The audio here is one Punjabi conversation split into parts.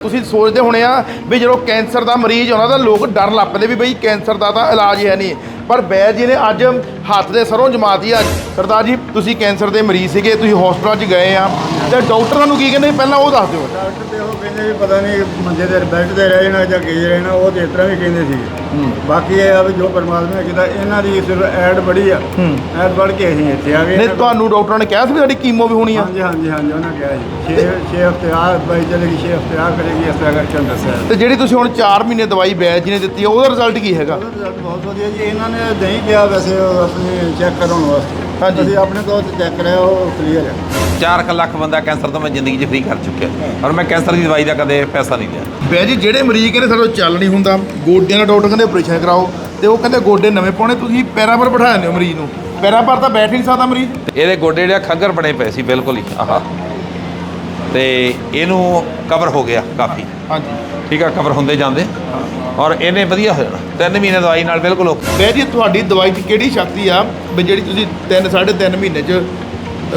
ਤੁਸੀਂ ਸੋਚਦੇ ਹੋਣੇ ਆ ਵੀ ਜਦੋਂ ਕੈਂਸਰ ਦਾ ਮਰੀਜ਼ ਆਉਂਦਾ ਤਾਂ ਲੋਕ ਡਰ ਲੱਪਦੇ ਵੀ ਬਈ ਕੈਂਸਰ ਦਾ ਤਾਂ ਇਲਾਜ ਹੈ ਨਹੀਂ। ਪਰ ਬੈਦ ਜੀ ਨੇ ਅੱਜ ਹੱਥ ਦੇ ਸਰੋਂ ਜਮਾਤੀ ਆ। ਸਰਦਾਰ ਜੀ ਤੁਸੀਂ ਕੈਂਸਰ ਦੇ ਮਰੀਜ਼ ਸੀਗੇ ਤੁਸੀਂ ਹਸਪਤਾਲ 'ਚ ਗਏ ਆ। ਤੇ ਡਾਕਟਰ ਤੁਹਾਨੂੰ ਕੀ ਕਹਿੰਦੇ? ਪਹਿਲਾਂ ਉਹ ਦੱਸ ਦਿਓ। ਡਾਕਟਰ ਤੇ ਉਹ ਕਹਿੰਦੇ ਵੀ ਪਤਾ ਨਹੀਂ ਮੰਜੇ ਦੇ ਬੈੱਡ ਤੇ ਰਹਿ ਜਾਣਾ ਜਾਂ ਕੀ ਰਹਿਣਾ ਉਹ ਤੇ ਇਸ ਤਰ੍ਹਾਂ ਵੀ ਕਹਿੰਦੇ ਸੀ ਬਾਕੀ ਇਹ ਆ ਵੀ ਜੋ ਪਰਮਾਤਮਾ ਨੇ ਕੀਤਾ ਇਹਨਾਂ ਦੀ ਸਿਰਫ ਐਡ ਬੜੀ ਆ। ਐਡ ਬੜ ਕੇ ਅਸੀਂ ਇੱਥੇ ਆ ਗਏ ਨਹੀਂ ਤੁਹਾਨੂੰ ਡਾਕਟਰਾਂ ਨੇ ਕਿਹਾ ਸੀ ਵੀ ਸਾਡੀ ਕੀਮੋ ਵੀ ਹੋਣੀ ਆ? ਹਾਂਜੀ ਹਾਂਜੀ ਹਾਂਜੀ ਉਹਨਾਂ ਕਿਹਾ ਜੀ। 6 6 ਹਫ਼ਤੇ ਆ ਬਾਈ ਚਲੇਗੀ 6 ਹਫ਼ਤੇ ਆ ਕਰੇਗੀ ਇਸ ਤਰ੍ਹਾਂ ਕਰਕੇ ਦੱਸਿਆ। ਤੇ ਜਿਹੜੀ ਤੁਸੀਂ ਹੁਣ 4 ਮਹੀਨੇ ਦਵਾਈ ਬੈਦ ਜੀ ਨੇ ਦਿੱਤੀ ਆ ਉਹਦਾ ਰਿਜ਼ਲਟ ਕੀ ਹੈਗਾ? ਉਹਦਾ ਰਿਜ਼ਲਟ ਬਹੁਤ ਵਧੀਆ ਜੀ ਇਹਨਾਂ ਨੇ ਨਹੀਂ ਕਿਹਾ ਵੈਸੇ ਆਪਣੀ ਚੈੱਕ ਕਰਾਉਣ ਵਾਸਤੇ। ਹਾਂਜੀ। ਅਸੀਂ ਆਪਣੇ ਕੋਲ ਚੈੱਕ ਕਰਾਇਆ ਉਹ ਕਲੀਅਰ ਹੈ। 4 ਲੱਖ ਬੰਦਾ ਕੈਂਸਰ ਤੋਂ ਮੈਂ ਜ਼ਿੰਦਗੀ 'ਚ ਫ੍ਰੀ ਕਰ ਚੁੱਕਿਆ। ਔਰ ਮੈਂ ਕੈਂਸਰ ਦੀ ਦਵਾਈ ਦਾ ਕਦੇ ਪੈਸਾ ਨਹੀਂ ਲਿਆ। ਬੈ ਜੀ ਜਿਹੜੇ ਮਰੀਜ਼ ਕਹਿੰਦੇ ਸਾਡੇ ਤੋਂ ਚੱਲ ਨਹੀਂ ਹੁੰਦਾ ਗੋਡਿਆਂ ਦਾ ਡਾਕਟਰ ਕਹਿੰਦੇ ਆਪਰੇਸ਼ਨ ਕਰਾਓ ਤੇ ਉਹ ਕਹਿੰਦੇ ਗੋਡੇ ਨਵੇਂ ਪਾਉਣੇ ਤੁਸੀਂ ਪੈਰਾਂ ਪਰ ਬਿਠਾ ਦਿੰਦੇ ਹੋ ਮਰੀਜ਼ ਨੂੰ। ਪੈਰਾਂ ਪਰ ਤਾਂ ਬੈਠ ਹੀ ਨਹੀਂ ਸਕਦਾ ਮਰੀਜ਼। ਤੇ ਇਹਦੇ ਗੋਡੇ ਜਿਹੜੇ ਖੱਗਰ ਬਣੇ ਪਏ ਸੀ ਬਿਲਕੁਲ ਹੀ ਆਹ। ਤੇ ਇਹਨੂੰ ਕਵਰ ਹੋ ਗਿਆ ਕਾਫੀ। ਹਾਂਜੀ। ਠੀਕ ਆ ਕਵਰ ਹੁੰਦੇ ਜਾਂਦੇ। ਔਰ ਇਹਨੇ ਵਧੀਆ ਹੋ ਜਾਣਾ ਤਿੰਨ ਮਹੀਨੇ ਦਵਾਈ ਨਾਲ ਬਿਲਕੁਲ ਓਕੇ। ਬੈ ਜੀ ਤੁਹਾਡੀ ਦਵਾਈ 'ਚ ਕਿਹੜੀ ਸ਼ਕਤੀ ਆ ਵੀ ਜਿਹੜੀ ਤੁਸੀਂ 3 3.5 ਮਹੀਨੇ 'ਚ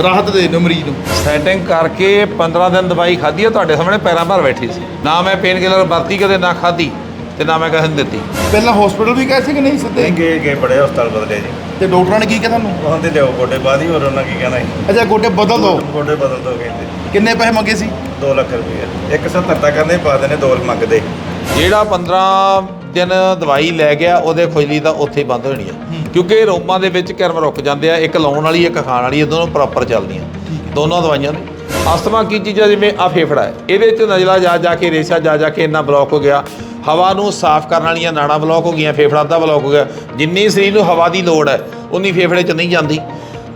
ਰਾਹਤ ਦੇ ਦਿੰਦੇ ਮਰੀਜ਼ ਨੂੰ? ਸੈਟਿੰਗ ਕਰਕੇ 15 ਦਿਨ ਦਵਾਈ ਖਾਧੀ ਆ ਤੁਹਾਡੇ ਸਾਹਮਣੇ ਪੈਰਾਂ ਭਰ ਬੈਠੀ ਸੀ। ਨਾ ਮੈਂ ਪੇਨ ਕਿਲਰ ਵਰਤੀ ਕਦੇ ਨਾ ਖਾਧੀ। ਤੇ ਨਾ ਮੈਂ ਕਿਸੇ ਨੂੰ ਦਿੱਤੀ। ਪਹਿਲਾਂ ਹਸਪੀਟਲ ਵੀ ਗਏ ਸੀ ਕਿ ਨਹੀਂ ਸਿੱਧੇ? ਗਏ ਗਏ ਬੜੇ ਹਸਪਤਾਲ ਬਦਲੇ ਜੀ। ਤੇ ਡਾਕਟਰਾਂ ਨੇ ਕੀ ਕਿਹਾ ਤੁਹਾਨੂੰ? ਉਹਦੇ ਲਿਓ ਗੋਡੇ ਬਾਅਦ ਹੀ ਹੋਰ ਉਹਨਾਂ ਕੀ ਕਹਿਣਾ ਸੀ ਅੱਛਾ ਗੋਡੇ ਬਦਲ ਦਿਓ ਗੋਡੇ ਬਦਲ ਦੋ ਕਹਿੰਦੇ ਕਿੰਨੇ ਪੈਸੇ ਮੰਗੇ ਸੀ? 2 ਲੱਖ ਰੁਪਏ। 170 ਤੱਕ ਕਹਿੰਦੇ ਪਾ ਦੇਣੇ ਦੋ ਮੰਗਦੇ। ਜਿਹੜਾ 15 ਦਿਨ ਦਵਾਈ ਲੈ ਗਿਆ ਉਹਦੇ ਖੁਜਲੀ ਤਾਂ ਉੱਥੇ ਹੀ ਬੰਦ ਹੋਣੀ ਆ। ਕਿਉਂਕਿ ਰੋਮਾਂ ਦੇ ਵਿੱਚ ਕਿਰਮ ਰੁਕ ਜਾਂਦੇ ਆ ਇੱਕ ਲਾਉਣ ਵਾਲੀ ਇੱਕ ਖਾਣ ਵਾਲੀ ਇਹ ਦੋਨੋਂ ਪ੍ਰੋਪਰ ਚੱਲਦੀਆਂ। ਦੋਨੋਂ ਦਵਾਈਆਂ ਨੇ। ਅਸਥਮਾ ਕੀ ਚੀਜ਼ ਆ ਜਿਵੇਂ ਆ ਫੇਫੜਾ ਹੈ। ਇਹਦੇ ਚ ਨਜ਼ਲਾ ਜਾ ਜਾ ਕੇ ਰੇਸ਼ਾ ਜਾ ਜਾ ਕੇ ਇੰਨਾ ਬਲੌਕ ਹੋ ਗਿਆ। ਹਵਾ ਨੂੰ ਸਾਫ਼ ਕਰਨ ਵਾਲੀਆਂ ਨਾੜਾਂ ਬਲੌਕ ਹੋ ਗਈਆਂ, ਫੇਫੜਾ ਅੱਧਾ ਬਲੌਕ ਹੋ ਗਿਆ। ਜਿੰਨੀ ਸਰੀਰ ਨੂੰ ਹਵਾ ਦੀ ਲੋੜ ਹੈ, ਉਨੀ ਫੇਫੜੇ ਚ ਨਹੀਂ ਜਾਂਦੀ।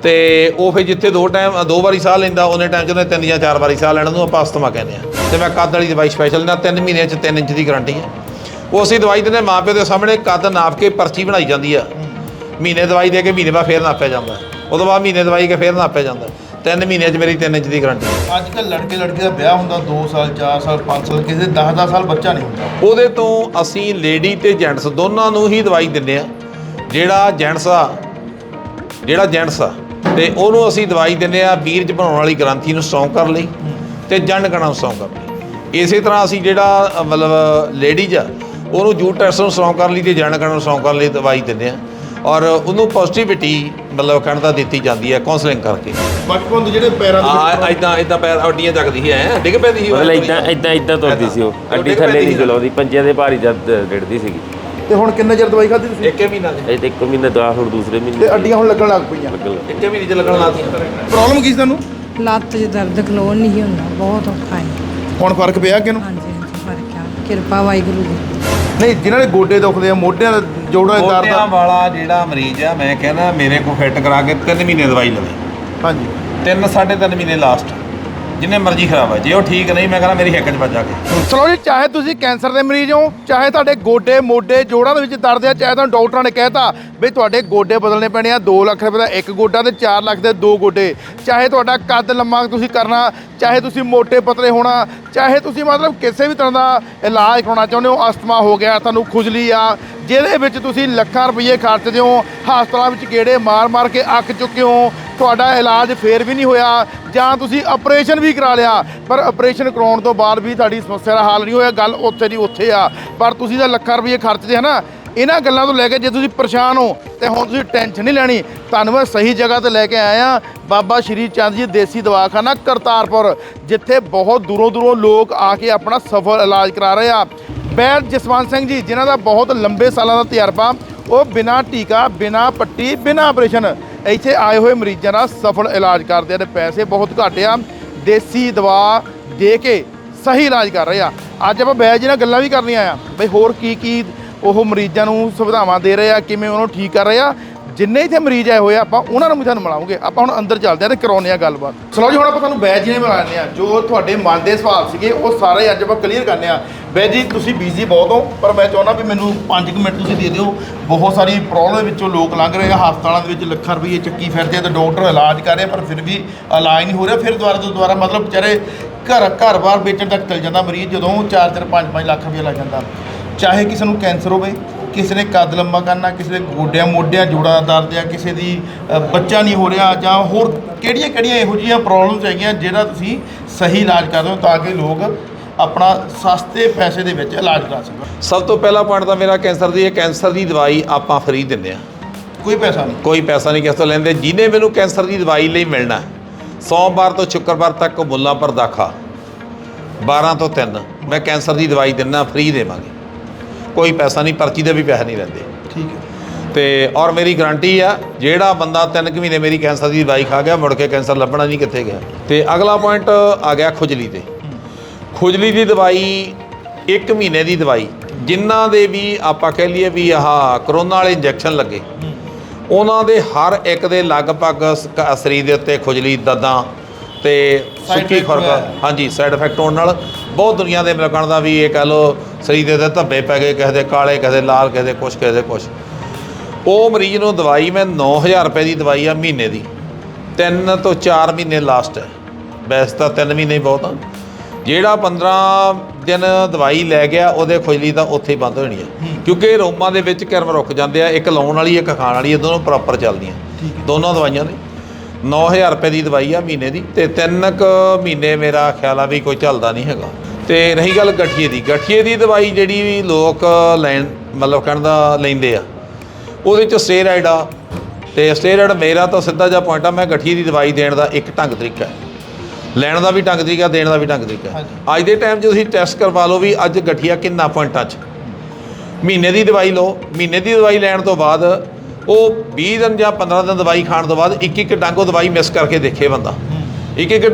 ਤੇ ਉਹ ਫਿਰ ਜਿੱਥੇ ਦੋ ਟਾਈਮ, ਦੋ ਵਾਰੀ ਸਾਹ ਲੈਂਦਾ, ਉਹਨੇ ਟਾਈਮ ਚ ਉਹਨੇ ਤਿੰਨ ਜਾਂ ਚਾਰ ਵਾਰੀ ਸਾਹ ਲੈਣ ਨੂੰ ਆਪਾਂ ਅਸਥਮਾ ਕਹਿੰਦੇ ਆ ਤੇ ਮੈਂ ਕੱਦ ਵਾਲੀ ਦਵਾਈ ਸਪੈਸ਼ਲ ਨਾ, ਤਿੰਨ ਮਹੀਨਿਆਂ ਚ 3 ਇੰਚ ਦੀ ਗਾਰੰਟੀ ਹੈ। ਉਹ ਅਸੀਂ ਦਵਾਈ ਦਿੰਦੇ ਮਾਪਿਓ ਦੇ ਸਾਹਮਣੇ ਕੱਦ ਨਾਪ ਕੇ ਪਰਚੀ ਬਣਾਈ ਜਾਂਦੀ ਆ। ਮਹੀਨੇ ਦਵਾਈ ਦੇ ਕੇ ਮਹੀਨੇ ਬਾਅਦ ਫੇਰ ਨਾਪਿਆ ਜਾਂਦਾ। ਉਦੋਂ ਬਾਅਦ ਮਹੀਨੇ ਦਵਾਈ ਕੇ ਫੇਰ ਨਾਪਿਆ ਜਾਂਦਾ। ਤਿੰਨ ਮਹੀਨਿਆਂ 'ਚ ਮੇਰੀ 3 ਇੰਚ ਦੀ ਗਾਰੰਟੀ ਅੱਜ ਕੱਲ ਲੜਕੇ ਲੜਕੀ ਦਾ ਵਿਆਹ ਹੁੰਦਾ 2 ਸਾਲ 4 ਸਾਲ 5 ਸਾਲ ਕਿਸੇ ਦੇ 10 10 ਸਾਲ ਬੱਚਾ ਨਹੀਂ ਹੁੰਦਾ। ਉਹਦੇ ਤੋਂ ਅਸੀਂ ਲੇਡੀ ਤੇ ਜੈਂਟਸ ਦੋਨਾਂ ਨੂੰ ਹੀ ਦਵਾਈ ਦਿੰਦੇ ਆ ਜਿਹੜਾ ਜੈਂਟਸ ਆ ਜਿਹੜਾ ਜੈਂਟਸ ਆ ਤੇ ਉਹਨੂੰ ਅਸੀਂ ਦਵਾਈ ਦਿੰਦੇ ਆ ਬੀਰਜ ਬਣਾਉਣ ਵਾਲੀ ਗ੍ਰੰਥੀ ਨੂੰ ਸਟਰੋਂਗ ਕਰਨ ਲਈ ਤੇ ਜੰਡ ਕਣਾ ਨੂੰ ਸਟਰੋਂਗ ਕਰਨ ਲਈ। ਇਸੇ ਤਰ੍ਹਾਂ ਅਸੀਂ ਜਿਹੜਾ ਮਤਲਬ ਲੇਡੀਜ਼ ਆ ਉਹਨੂੰ ਜੂਟ ਟੈਸਟ ਨੂੰ ਸਟਰੋਂਗ ਕਰਨ ਲਈ ਤੇ ਜੰਡ ਕਣਾ ਨੂੰ ਸਟਰੋਂਗ ਕਰਨ ਲਈ ਦਵਾਈ ਦਿੰਦੇ ਆ ਔਰ ਉਹਨੂੰ ਪੋਜ਼ਿਟਿਵਿਟੀ ਮਤਲਬ ਕਹਿਣ ਦਾ ਦਿੱਤੀ ਜਾਂਦੀ ਹੈ ਕਾਉਂਸਲਿੰਗ ਕਰਕੇ। ਬਚਪਨ ਤੋਂ ਜਿਹੜੇ ਪੈਰਾਂ ਦੇ ਆ ਵਿੱਚ ਇਦਾਂ ਇਦਾਂ ਪੈਰ ਅੱਡੀਆਂ ਚੱਕਦੀ ਸੀ ਐ ਡਿੱਗ ਪੈਂਦੀ ਸੀ ਉਹ? ਮਤਲਬ ਇਦਾਂ ਇਦਾਂ ਇਦਾਂ ਤੁਰਦੀ ਸੀ ਉਹ। ਅੱਡੀ ਥੱਲੇ ਨਹੀਂ ਸੀ। ਚਲਾਉਂਦੀ ਪੰਜਿਆਂ ਦੇ ਭਾਰੀ ਜਦ ਡਿੜਦੀ ਸੀਗੀ। ਤੇ ਹੁਣ ਕਿੰਨੇ ਚਿਰ ਦਵਾਈ ਖਾਧੀ ਤੁਸੀਂ? ਇੱਕੇ ਮਹੀਨਾ ਦੇ। ਇਹ ਤੇ ਇੱਕ ਮਹੀਨੇ ਦਾ ਹੁਣ ਦੂਸਰੇ ਮਹੀਨੇ ਤੇ ਅੱਡੀਆਂ ਹੁਣ ਲੱਗਣ ਲੱਗ ਪਈਆਂ। ਲੱਗਣ ਲੱਗ ਇੱਕੇ ਮਹੀਨੇ ਚ ਲੱਗਣ ਲੱਗ ਪ੍ਰੋਬਲਮ ਕੀ ਸੀ ਤੁਹਾਨੂੰ? ਲੱਤ 'ਚ ਦਰਦ ਖਲੋਣ ਨਹੀਂ ਹੁੰਦਾ ਬਹੁਤ ਔਖਾ ਹੈ ਹੁਣ ਫ਼ਰਕ ਪਿਆ ਕਿ ਨੂੰ? ਹਾਂਜੀ ਹਾਂਜੀ ਫ਼ਰਕ ਆ। ਕਿਰਪਾ ਵਾਹਿਗੁਰੂ ਦੀ। ਨਹੀਂ ਜਿਨ੍ਹਾਂ ਦੇ ਗੋਡੇ ਦੁਖਦੇ ਆ ਮੋਢਿਆਂ ਦਾ ਜੋੜਾਂ ਦੇ ਦਰਦ ਆ। ਵਾਲਾ ਜਿਹੜਾ ਮਰੀਜ਼ ਆ ਮੈਂ ਕਹਿੰਦਾ ਮੇਰੇ ਕੋਲ ਫਿੱਟ ਕਰਾ ਕੇ 3 ਮਹੀਨੇ ਦਵਾਈ ਲਵੇ। ਹਾਂਜੀ। 3 3.5 ਮਹੀਨੇ ਲਾਸਟ ਜਿੰਨੇ ਮਰਜ਼ੀ ਖਰਾਬ ਹੈ ਜੇ ਉਹ ਠੀਕ ਨਹੀਂ, ਮੈਂ ਕਹਿੰਦਾ ਮੇਰੀ ਹਿੱਕ 'ਚ ਵੱਜਾ ਕੇ। ਚਲੋ ਜੀ, ਚਾਹੇ ਤੁਸੀਂ ਕੈਂਸਰ ਦੇ ਮਰੀਜ਼ ਹੋ, ਚਾਹੇ ਤੁਹਾਡੇ ਗੋਡੇ, ਮੋਢੇ ਜੋੜਾਂ ਦੇ ਵਿੱਚ ਦਰਦ ਆ, ਚਾਹੇ ਤੁਹਾਨੂੰ ਡਾਕਟਰਾਂ ਨੇ ਕਹਿਤਾ ਵੀ ਤੁਹਾਡੇ ਗੋਡੇ ਬਦਲਣੇ ਪੈਣੇ ਆ 2 ਲੱਖ ਰੁਪਏ ਦਾ ਇੱਕ ਗੋਡਾ ਤੇ 4 ਲੱਖ ਦੇ ਦੋ ਗੋਡੇ। ਚਾਹੇ ਤੁਹਾਡਾ ਕੱਦ ਲੰਮਾ ਤੁਸੀਂ ਕਰਨਾ, ਚਾਹੇ ਤੁਸੀਂ ਮੋਟੇ ਪਤਲੇ ਹੋਣਾ, ਚਾਹੇ ਤੁਸੀਂ ਮਤਲਬ ਕਿਸੇ ਵੀ ਤਰ੍ਹਾਂ ਦਾ ਇਲਾਜ ਕਰਾਉਣਾ ਚਾਹੁੰਦੇ ਹੋ, ਅਸਥਮਾ ਹੋ ਗਿਆ, ਤੁਹਾਨੂੰ ਖੁਜਲੀ ਆ, ਜਿਹਦੇ ਵਿੱਚ ਤੁਸੀਂ ਲੱਖਾਂ ਰੁਪਏ ਖਰਚਦੇ ਹੋ, ਹਸਪਤਾਲਾਂ ਵਿੱਚ ਗੇੜੇ ਮਾਰ-ਮਾਰ ਕੇ ਅੱਕ ਚੁੱਕੇ ਹੋ ਤੁਹਾਡਾ ਇਲਾਜ ਫੇਰ ਵੀ ਨਹੀਂ ਹੋਇਆ ਜਾਂ ਤੁਸੀਂ ਆਪਰੇਸ਼ਨ ਵੀ ਕਰਾ ਲਿਆ, ਪਰ ਆਪਰੇਸ਼ਨ ਕਰਾਉਣ ਤੋਂ ਬਾਅਦ ਵੀ ਤੁਹਾਡੀ ਸਮੱਸਿਆ ਦਾ ਹੱਲ ਨਹੀਂ ਹੋਇਆ, ਗੱਲ ਉੱਥੇ ਦੀ ਉੱਥੇ ਆ। ਪਰ ਤੁਸੀਂ ਤਾਂ ਲੱਖਾਂ ਰੁਪਏ ਖਰਚਦੇ ਹਨਾ ਇਹਨਾਂ ਗੱਲਾਂ ਤੋਂ ਲੈ ਕੇ ਜੇ ਤੁਸੀਂ ਪਰੇਸ਼ਾਨ ਹੋ, ਤੇ ਹੁਣ ਤੁਸੀਂ ਟੈਨਸ਼ਨ ਨਹੀਂ ਲੈਣੀ। ਤੁਹਾਨੂੰ ਮੈਂ ਸਹੀ ਜਗ੍ਹਾ ਤੇ ਲੈ ਕੇ ਆਇਆ ਬਾਬਾ ਸ਼੍ਰੀ ਚੰਦ ਜੀ ਦੇਸੀ ਦਵਾਖਾਨਾ ਕਰਤਾਰਪੁਰ, ਜਿੱਥੇ ਬਹੁਤ ਦੂਰੋਂ ਦੂਰੋਂ ਲੋਕ ਆ ਕੇ ਆਪਣਾ ਸਫਲ ਇਲਾਜ ਕਰਾ ਰਹੇ ਆ। ਬੈਦ ਜਸਵੰਤ ਸਿੰਘ ਜੀ, ਜਿਨ੍ਹਾਂ ਦਾ ਬਹੁਤ ਲੰਬੇ ਸਾਲਾਂ ਦਾ ਤਜਰਬਾ, ਉਹ ਬਿਨਾਂ ਟੀਕਾ, ਬਿਨਾਂ ਪੱਟੀ, ਬਿਨਾਂ ਆਪਰੇਸ਼ਨ ਇੱਥੇ ਆਏ ਹੋਏ ਮਰੀਜ਼ਾਂ ਦਾ ਸਫਲ ਇਲਾਜ ਕਰਦੇ ਆ ਤੇ ਪੈਸੇ ਬਹੁਤ ਘੱਟ ਆ। ਦੇਸੀ ਦਵਾ ਦੇ ਕੇ ਸਹੀ ਇਲਾਜ ਕਰ ਰਹੇ ਆ। ਅੱਜ ਆਪਾਂ ਬੈਦ ਜੀ ਨਾਲ ਗੱਲਾਂ ਵੀ ਕਰਨੀਆਂ ਆ। ਬਈ ਹੋਰ ਕੀ ਕੀ ਉਹ ਮਰੀਜ਼ਾਂ ਨੂੰ ਸੁਵਿਧਾਵਾਂ ਦੇ ਰਹੇ ਆ, ਕਿਵੇਂ ਉਹਨੂੰ ਠੀਕ ਕਰ ਰਹੇ ਆ ਜਿੰਨੇ ਇੱਥੇ ਮਰੀਜ਼ ਆਏ ਹੋਏ ਆ, ਆਪਾਂ ਉਹਨਾਂ ਨੂੰ ਵੀ ਤੁਹਾਨੂੰ ਮਿਲਾਉਂਗੇ। ਆਪਾਂ ਹੁਣ ਅੰਦਰ ਚੱਲਦੇ ਆ ਤੇ ਕਰਾਉਂਦੇ ਆ ਗੱਲਬਾਤ। ਚਲੋ ਜੀ, ਹੁਣ ਆਪਾਂ ਤੁਹਾਨੂੰ ਬੈਜ ਜੀ ਨੇ ਮਿਲਾਉਂਦੇ ਆ ਜੋ ਤੁਹਾਡੇ ਮਨ ਦੇ ਸਵਾਲ ਸੀਗੇ, ਉਹ ਸਾਰੇ ਅੱਜ ਆਪਾਂ ਕਲੀਅਰ ਕਰਨੇ ਆ। ਬੈਜ ਜੀ, ਤੁਸੀਂ ਬਿਜ਼ੀ ਬਹੁਤ ਹੋ, ਪਰ ਮੈਂ ਚਾਹੁੰਦਾ ਵੀ ਮੈਨੂੰ 5 ਮਿੰਟ ਤੁਸੀਂ ਦੇ ਦਿਓ। ਬਹੁਤ ਸਾਰੀ ਪ੍ਰੋਬਲਮ ਵਿੱਚੋਂ ਲੋਕ ਲੰਘ ਰਹੇ ਆ, ਹਸਪਤਾਲਾਂ ਦੇ ਵਿੱਚ ਲੱਖਾਂ ਰੁਪਏ ਚੱਕੀ ਫਿਰਦੇ ਆ ਤੇ ਡਾਕਟਰ ਇਲਾਜ ਕਰ ਰਹੇ ਪਰ ਫਿਰ ਵੀ ਇਲਾਜ ਨਹੀਂ ਹੋ ਰਿਹਾ। ਫਿਰ ਦੁਬਾਰਾ ਤੋਂ ਦੁਬਾਰਾ ਮਤਲਬ ਵਿਚਾਰੇ ਘਰ ਘਰ-ਬਾਰ ਵੇਚਣ ਤੱਕ ਚਲ ਜਾਂਦਾ ਮਰੀਜ਼, ਜਦੋਂ 4-4 5-5 ਲੱਖ ਰੁਪਏ ਲੱਗ ਜਾਂਦਾ। ਚਾਹੇ ਕਿਸੇ ਨੂੰ ਕੈਂਸਰ ਹੋਵੇ ਕਿਸੇ ਨੇ ਕੱਦ ਲੰਬਾ ਕਰਨਾ ਕਿਸੇ ਦੇ ਗੋਡਿਆਂ ਮੋਢਿਆਂ ਜੋੜਾਂ ਦਰਦ ਆ ਕਿਸੇ ਦੀ ਅ, ਬੱਚਾ ਨਹੀਂ ਹੋ ਰਿਹਾ ਜਾਂ ਹੋਰ ਕਿਹੜੀਆਂ ਕਿਹੜੀਆਂ ਇਹੋ ਜਿਹੀਆਂ ਪ੍ਰੋਬਲਮਸ ਹੈਗੀਆਂ ਜਿਹੜਾ ਤੁਸੀਂ ਸਹੀ ਇਲਾਜ ਕਰਦੇ ਹੋ ਤਾਂ ਕਿ ਲੋਕ ਆਪਣਾ ਸਸਤੇ ਪੈਸੇ ਦੇ ਵਿੱਚ ਇਲਾਜ ਕਰਾ ਸਕਣ। ਸਭ ਤੋਂ ਪਹਿਲਾ ਪੁਆਇੰਟ ਤਾਂ ਮੇਰਾ ਕੈਂਸਰ ਦੀ ਹੈ। ਕੈਂਸਰ ਦੀ ਦਵਾਈ ਆਪਾਂ ਫ੍ਰੀ ਦਿੰਦੇ ਆ ਕੋਈ ਪੈਸਾ ਨਹੀਂ। ਕੋਈ ਪੈਸਾ ਨਹੀਂ ਕਿਸੇ ਤੋਂ ਲੈਂਦੇ। ਜਿਹਨੇ ਮੈਨੂੰ ਕੈਂਸਰ ਦੀ ਦਵਾਈ ਲਈ ਮਿਲਣਾ ਹੈ, ਸੋਮਵਾਰ ਤੋਂ ਸ਼ੁੱਕਰਵਾਰ ਤੱਕ ਮੁੱਲਾਂਪੁਰ ਦਾਖਾ 12 ਤੋਂ 3 ਮੈਂ ਕੈਂਸਰ ਦੀ ਦਵਾਈ ਦਿੰਦਾ ਫ੍ਰੀ ਦੇਵਾਂਗੇ। ਕੋਈ ਪੈਸਾ ਨਹੀਂ ਪਰਚੀ ਦੇ ਵੀ ਪੈਸੇ ਨਹੀਂ ਲੈਂਦੇ ਠੀਕ ਹੈ। ਤੇ ਔਰ ਮੇਰੀ ਗਾਰੰਟੀ ਆ ਜਿਹੜਾ ਬੰਦਾ 3 ਕੁ ਮਹੀਨੇ ਮੇਰੀ ਕੈਂਸਰ ਦੀ ਦਵਾਈ ਖਾ ਗਿਆ ਮੁੜ ਕੇ ਕੈਂਸਰ ਲੱਭਣਾ ਨਹੀਂ ਕਿੱਥੇ ਗਿਆ। ਤੇ ਅਗਲਾ ਪੁਆਇੰਟ ਆ ਗਿਆ ਖੁਜਲੀ ਤੇ। ਖੁਜਲੀ ਦੀ ਦਵਾਈ 1 ਮਹੀਨੇ ਦੀ ਦਵਾਈ ਜਿਨ੍ਹਾਂ ਦੇ ਵੀ ਆਪਾਂ ਕਹਿ ਲਈਏ ਵੀ ਆਹ ਕਰੋਨਾ ਵਾਲੇ ਇੰਜੈਕਸ਼ਨ ਲੱਗੇ ਉਹਨਾਂ ਦੇ ਹਰ ਇੱਕ ਦੇ ਲਗਭਗ ਸਰੀਰ ਦੇ ਉੱਤੇ ਖੁਜਲੀ ਦਦਾਂ ਤੇ ਸੁੱਕੀ ਖੁਰਕ। ਹਾਂਜੀ ਸਾਈਡ ਇਫੈਕਟ ਹੋਣ ਨਾਲ ਬਹੁਤ ਦੁਨੀਆ ਦੇ ਮਲਕਣ ਦਾ ਵੀ ਇਹ ਕਹ ਲੋ ਸਰੀਰ ਦੇ ਧੱਬੇ ਪੈ ਗਏ ਕਿਸੇ ਦੇ ਕਾਲੇ ਕਿਸੇ ਦੇ ਲਾਲ ਕਿਸੇ ਦੇ ਕੁਛ ਕਿਸੇ ਦੇ ਕੁਛ। ਉਹ ਮਰੀਜ਼ ਨੂੰ ਦਵਾਈ ਮੈਂ 9000 ਰੁਪਏ ਦੀ ਦਵਾਈ ਆ ਮਹੀਨੇ ਦੀ। 3 ਤੋਂ 4 ਮਹੀਨੇ ਲਾਸਟ ਹੈ। ਵੈਸੇ ਤਾਂ 3 ਮਹੀਨੇ ਹੀ ਬਹੁਤ ਆ। ਜਿਹੜਾ 15 ਦਿਨ ਦਵਾਈ ਲੈ ਗਿਆ ਉਹਦੇ ਖੁਜਲੀ ਤਾਂ ਉੱਥੇ ਹੀ ਬੰਦ ਹੋਣੀ ਹੈ। ਕਿਉਂਕਿ ਰੋਮਾਂ ਦੇ ਵਿੱਚ ਕਿਰਮ ਰੁਕ ਜਾਂਦੇ ਆ ਇੱਕ ਲਾਉਣ ਵਾਲੀ ਇੱਕ ਖਾਣ ਵਾਲੀ ਇਹ ਦੋਨੋਂ ਪ੍ਰੋਪਰ ਚੱਲਦੀਆਂ। ਦੋਨੋਂ ਦਵਾਈਆਂ ਨੇ। 9000 ਰੁਪਏ ਦੀ ਦਵਾਈ ਆ ਮਹੀਨੇ ਦੀ ਤੇ 3 ਕ ਮਹੀਨੇ ਮੇਰਾ ਖਿਆਲ ਆ ਵੀ ਕੋਈ ਚੱਲਦਾ ਨਹੀਂ ਹੈਗਾ। ਤੇ ਰਹੀ ਗੱਲ ਗਠੀਏ ਦੀ। ਗਠੀਏ ਦੀ ਦਵਾਈ ਜਿਹੜੀ ਵੀ ਲੋਕ ਲੈਣ ਮਤਲਬ ਕਹਿਣ ਦਾ ਲੈਂਦੇ ਆ ਉਹਦੇ ਚ ਸਟੇਰਾਇਡ ਆ। ਤੇ ਸਟੇਰਾਇਡ ਮੇਰਾ ਤਾਂ ਸਿੱਧਾ ਜਿਹਾ ਪੁਆਇੰਟ ਆ ਮੈਂ ਗਠੀਏ ਦੀ ਦਵਾਈ ਦੇਣ ਦਾ ਇੱਕ ਢੰਗ ਤਰੀਕਾ ਹੈ। ਲੈਣ ਦਾ ਵੀ ਢੰਗ ਤਰੀਕਾ ਦੇਣ ਦਾ ਵੀ ਢੰਗ ਤਰੀਕਾ। ਅੱਜ ਦੇ ਟਾਈਮ 'ਚ ਤੁਸੀਂ ਟੈਸਟ ਕਰਵਾ ਲਓ ਵੀ ਅੱਜ ਗਠੀਆ ਕਿੰਨਾ ਪੁਆਇੰਟਾਂ 'ਚ ਮਹੀਨੇ ਦੀ ਦਵਾਈ ਲਓ। ਮਹੀਨੇ ਦੀ ਦਵਾਈ ਲੈਣ ਤੋਂ ਬਾਅਦ ਉਹ 20 ਦਿਨ ਜਾਂ 15 ਦਿਨ ਦਵਾਈ ਖਾਣ ਤੋਂ ਬਾਅਦ ਇੱਕ ਇੱਕ ਡੰਗ ਉਹ ਦਵਾਈ ਮਿਸ ਕਰਕੇ ਦੇਖੇ ਬੰਦਾ। ਇੱਕ ਇੱਕ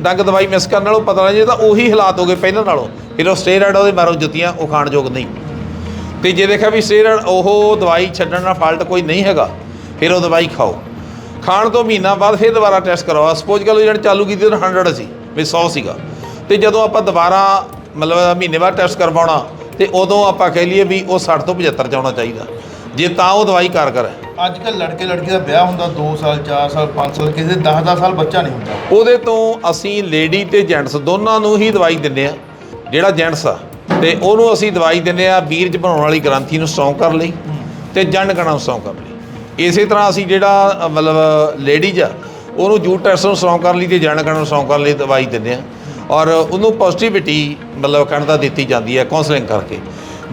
ਡੰਗ ਦਵਾਈ ਮਿਸ ਕਰਨ ਨਾਲੋਂ ਪਤਾ ਲੱਗ ਜੇ ਤਾਂ ਉਹੀ ਹਾਲਾਤ ਹੋ ਗਏ ਪਹਿਲਾਂ ਨਾਲੋਂ। ਫਿਰ ਉਹ ਸਟੇਰਾਇਡ ਉਹਦੇ ਮਾਰੋ ਜੁੱਤੀਆਂ ਉਹ ਖਾਣ ਯੋਗ ਨਹੀਂ। ਤੇ ਜੇ ਦੇਖਿਆ ਵੀ ਸਟੇਰਾਇਡ ਉਹ ਦਵਾਈ ਛੱਡਣ ਨਾਲ ਫਾਲਟ ਕੋਈ ਨਹੀਂ ਹੈਗਾ ਫਿਰ ਉਹ ਦਵਾਈ ਖਾਓ। ਖਾਣ ਤੋਂ ਮਹੀਨਾ ਬਾਅਦ ਫਿਰ ਦੁਬਾਰਾ ਟੈਸਟ ਕਰਵਾਓ ਸਪੋਜ਼ ਕਰੋ ਜਿਹੜਾ ਚਾਲੂ ਕੀਤੀ ਉਹ 100 ਸੀ ਵੀ 100 ਸੀਗਾ। ਤੇ ਜਦੋਂ ਆਪਾਂ ਦੁਬਾਰਾ ਮਤਲਬ ਮਹੀਨੇ ਬਾਅਦ ਟੈਸਟ ਕਰਵਾਉਣਾ ਤੇ ਉਦੋਂ ਆਪਾਂ ਕਹਿ ਲਈਏ ਵੀ ਉਹ 60 ਤੋਂ 75 ਚ ਆਉਣਾ ਚਾਹੀਦਾ। ਜੇ ਤਾਂ ਉਹ ਦਵਾਈ ਕਾਰਗਰ ਹੈ ਅੱਜ ਕੱਲ ਲੜਕੇ ਲੜਕੀ ਦਾ ਵਿਆਹ ਹੁੰਦਾ 2 ਸਾਲ 4 ਸਾਲ 5 ਸਾਲ ਕਿਸੇ ਦੇ 10 10 ਸਾਲ ਬੱਚਾ ਨਹੀਂ ਹੁੰਦਾ। ਉਹਦੇ ਤੋਂ ਅਸੀਂ ਲੇਡੀ ਤੇ ਜੈਂਟਸ ਦੋਨਾਂ ਨੂੰ ਹੀ ਦਵਾਈ ਦਿੰਦੇ ਆ ਜਿਹੜਾ ਜੈਂਟਸ ਆ। ਤੇ ਉਹਨੂੰ ਅਸੀਂ ਦਵਾਈ ਦਿੰਦੇ ਆ ਬੀਰਜ ਬਣਾਉਣ ਵਾਲੀ ਗ੍ਰੰਥੀ ਨੂੰ ਸਟਰੋਂਗ ਕਰਨ ਲਈ ਤੇ ਜੰਡ ਕਣਾਂ ਨੂੰ ਸਟਰੋਂਗ ਕਰਨ ਲਈ। ਇਸੇ ਤਰ੍ਹਾਂ ਅਸੀਂ ਜਿਹੜਾ ਮਤਲਬ ਲੇਡੀਜ਼ ਆ ਉਹਨੂੰ ਜੂਟ ਟੈਸਟ ਨੂੰ ਸਟਰੋਂਗ ਕਰਨ ਲਈ ਤੇ ਜੰਡ ਕਣਾਂ ਨੂੰ ਸਟਰੋਂਗ ਕਰਨ ਲਈ ਦਵਾਈ ਦਿੰਦੇ ਆ ਔਰ ਉਹਨੂੰ ਪੋਜ਼ਿਟਿਵਿਟੀ ਮਤਲਬ ਕਹਿਣ ਦਾ ਦਿੱਤੀ ਜਾਂਦੀ ਹੈ ਕਾਉਂਸਲਿੰਗ ਕਰਕੇ।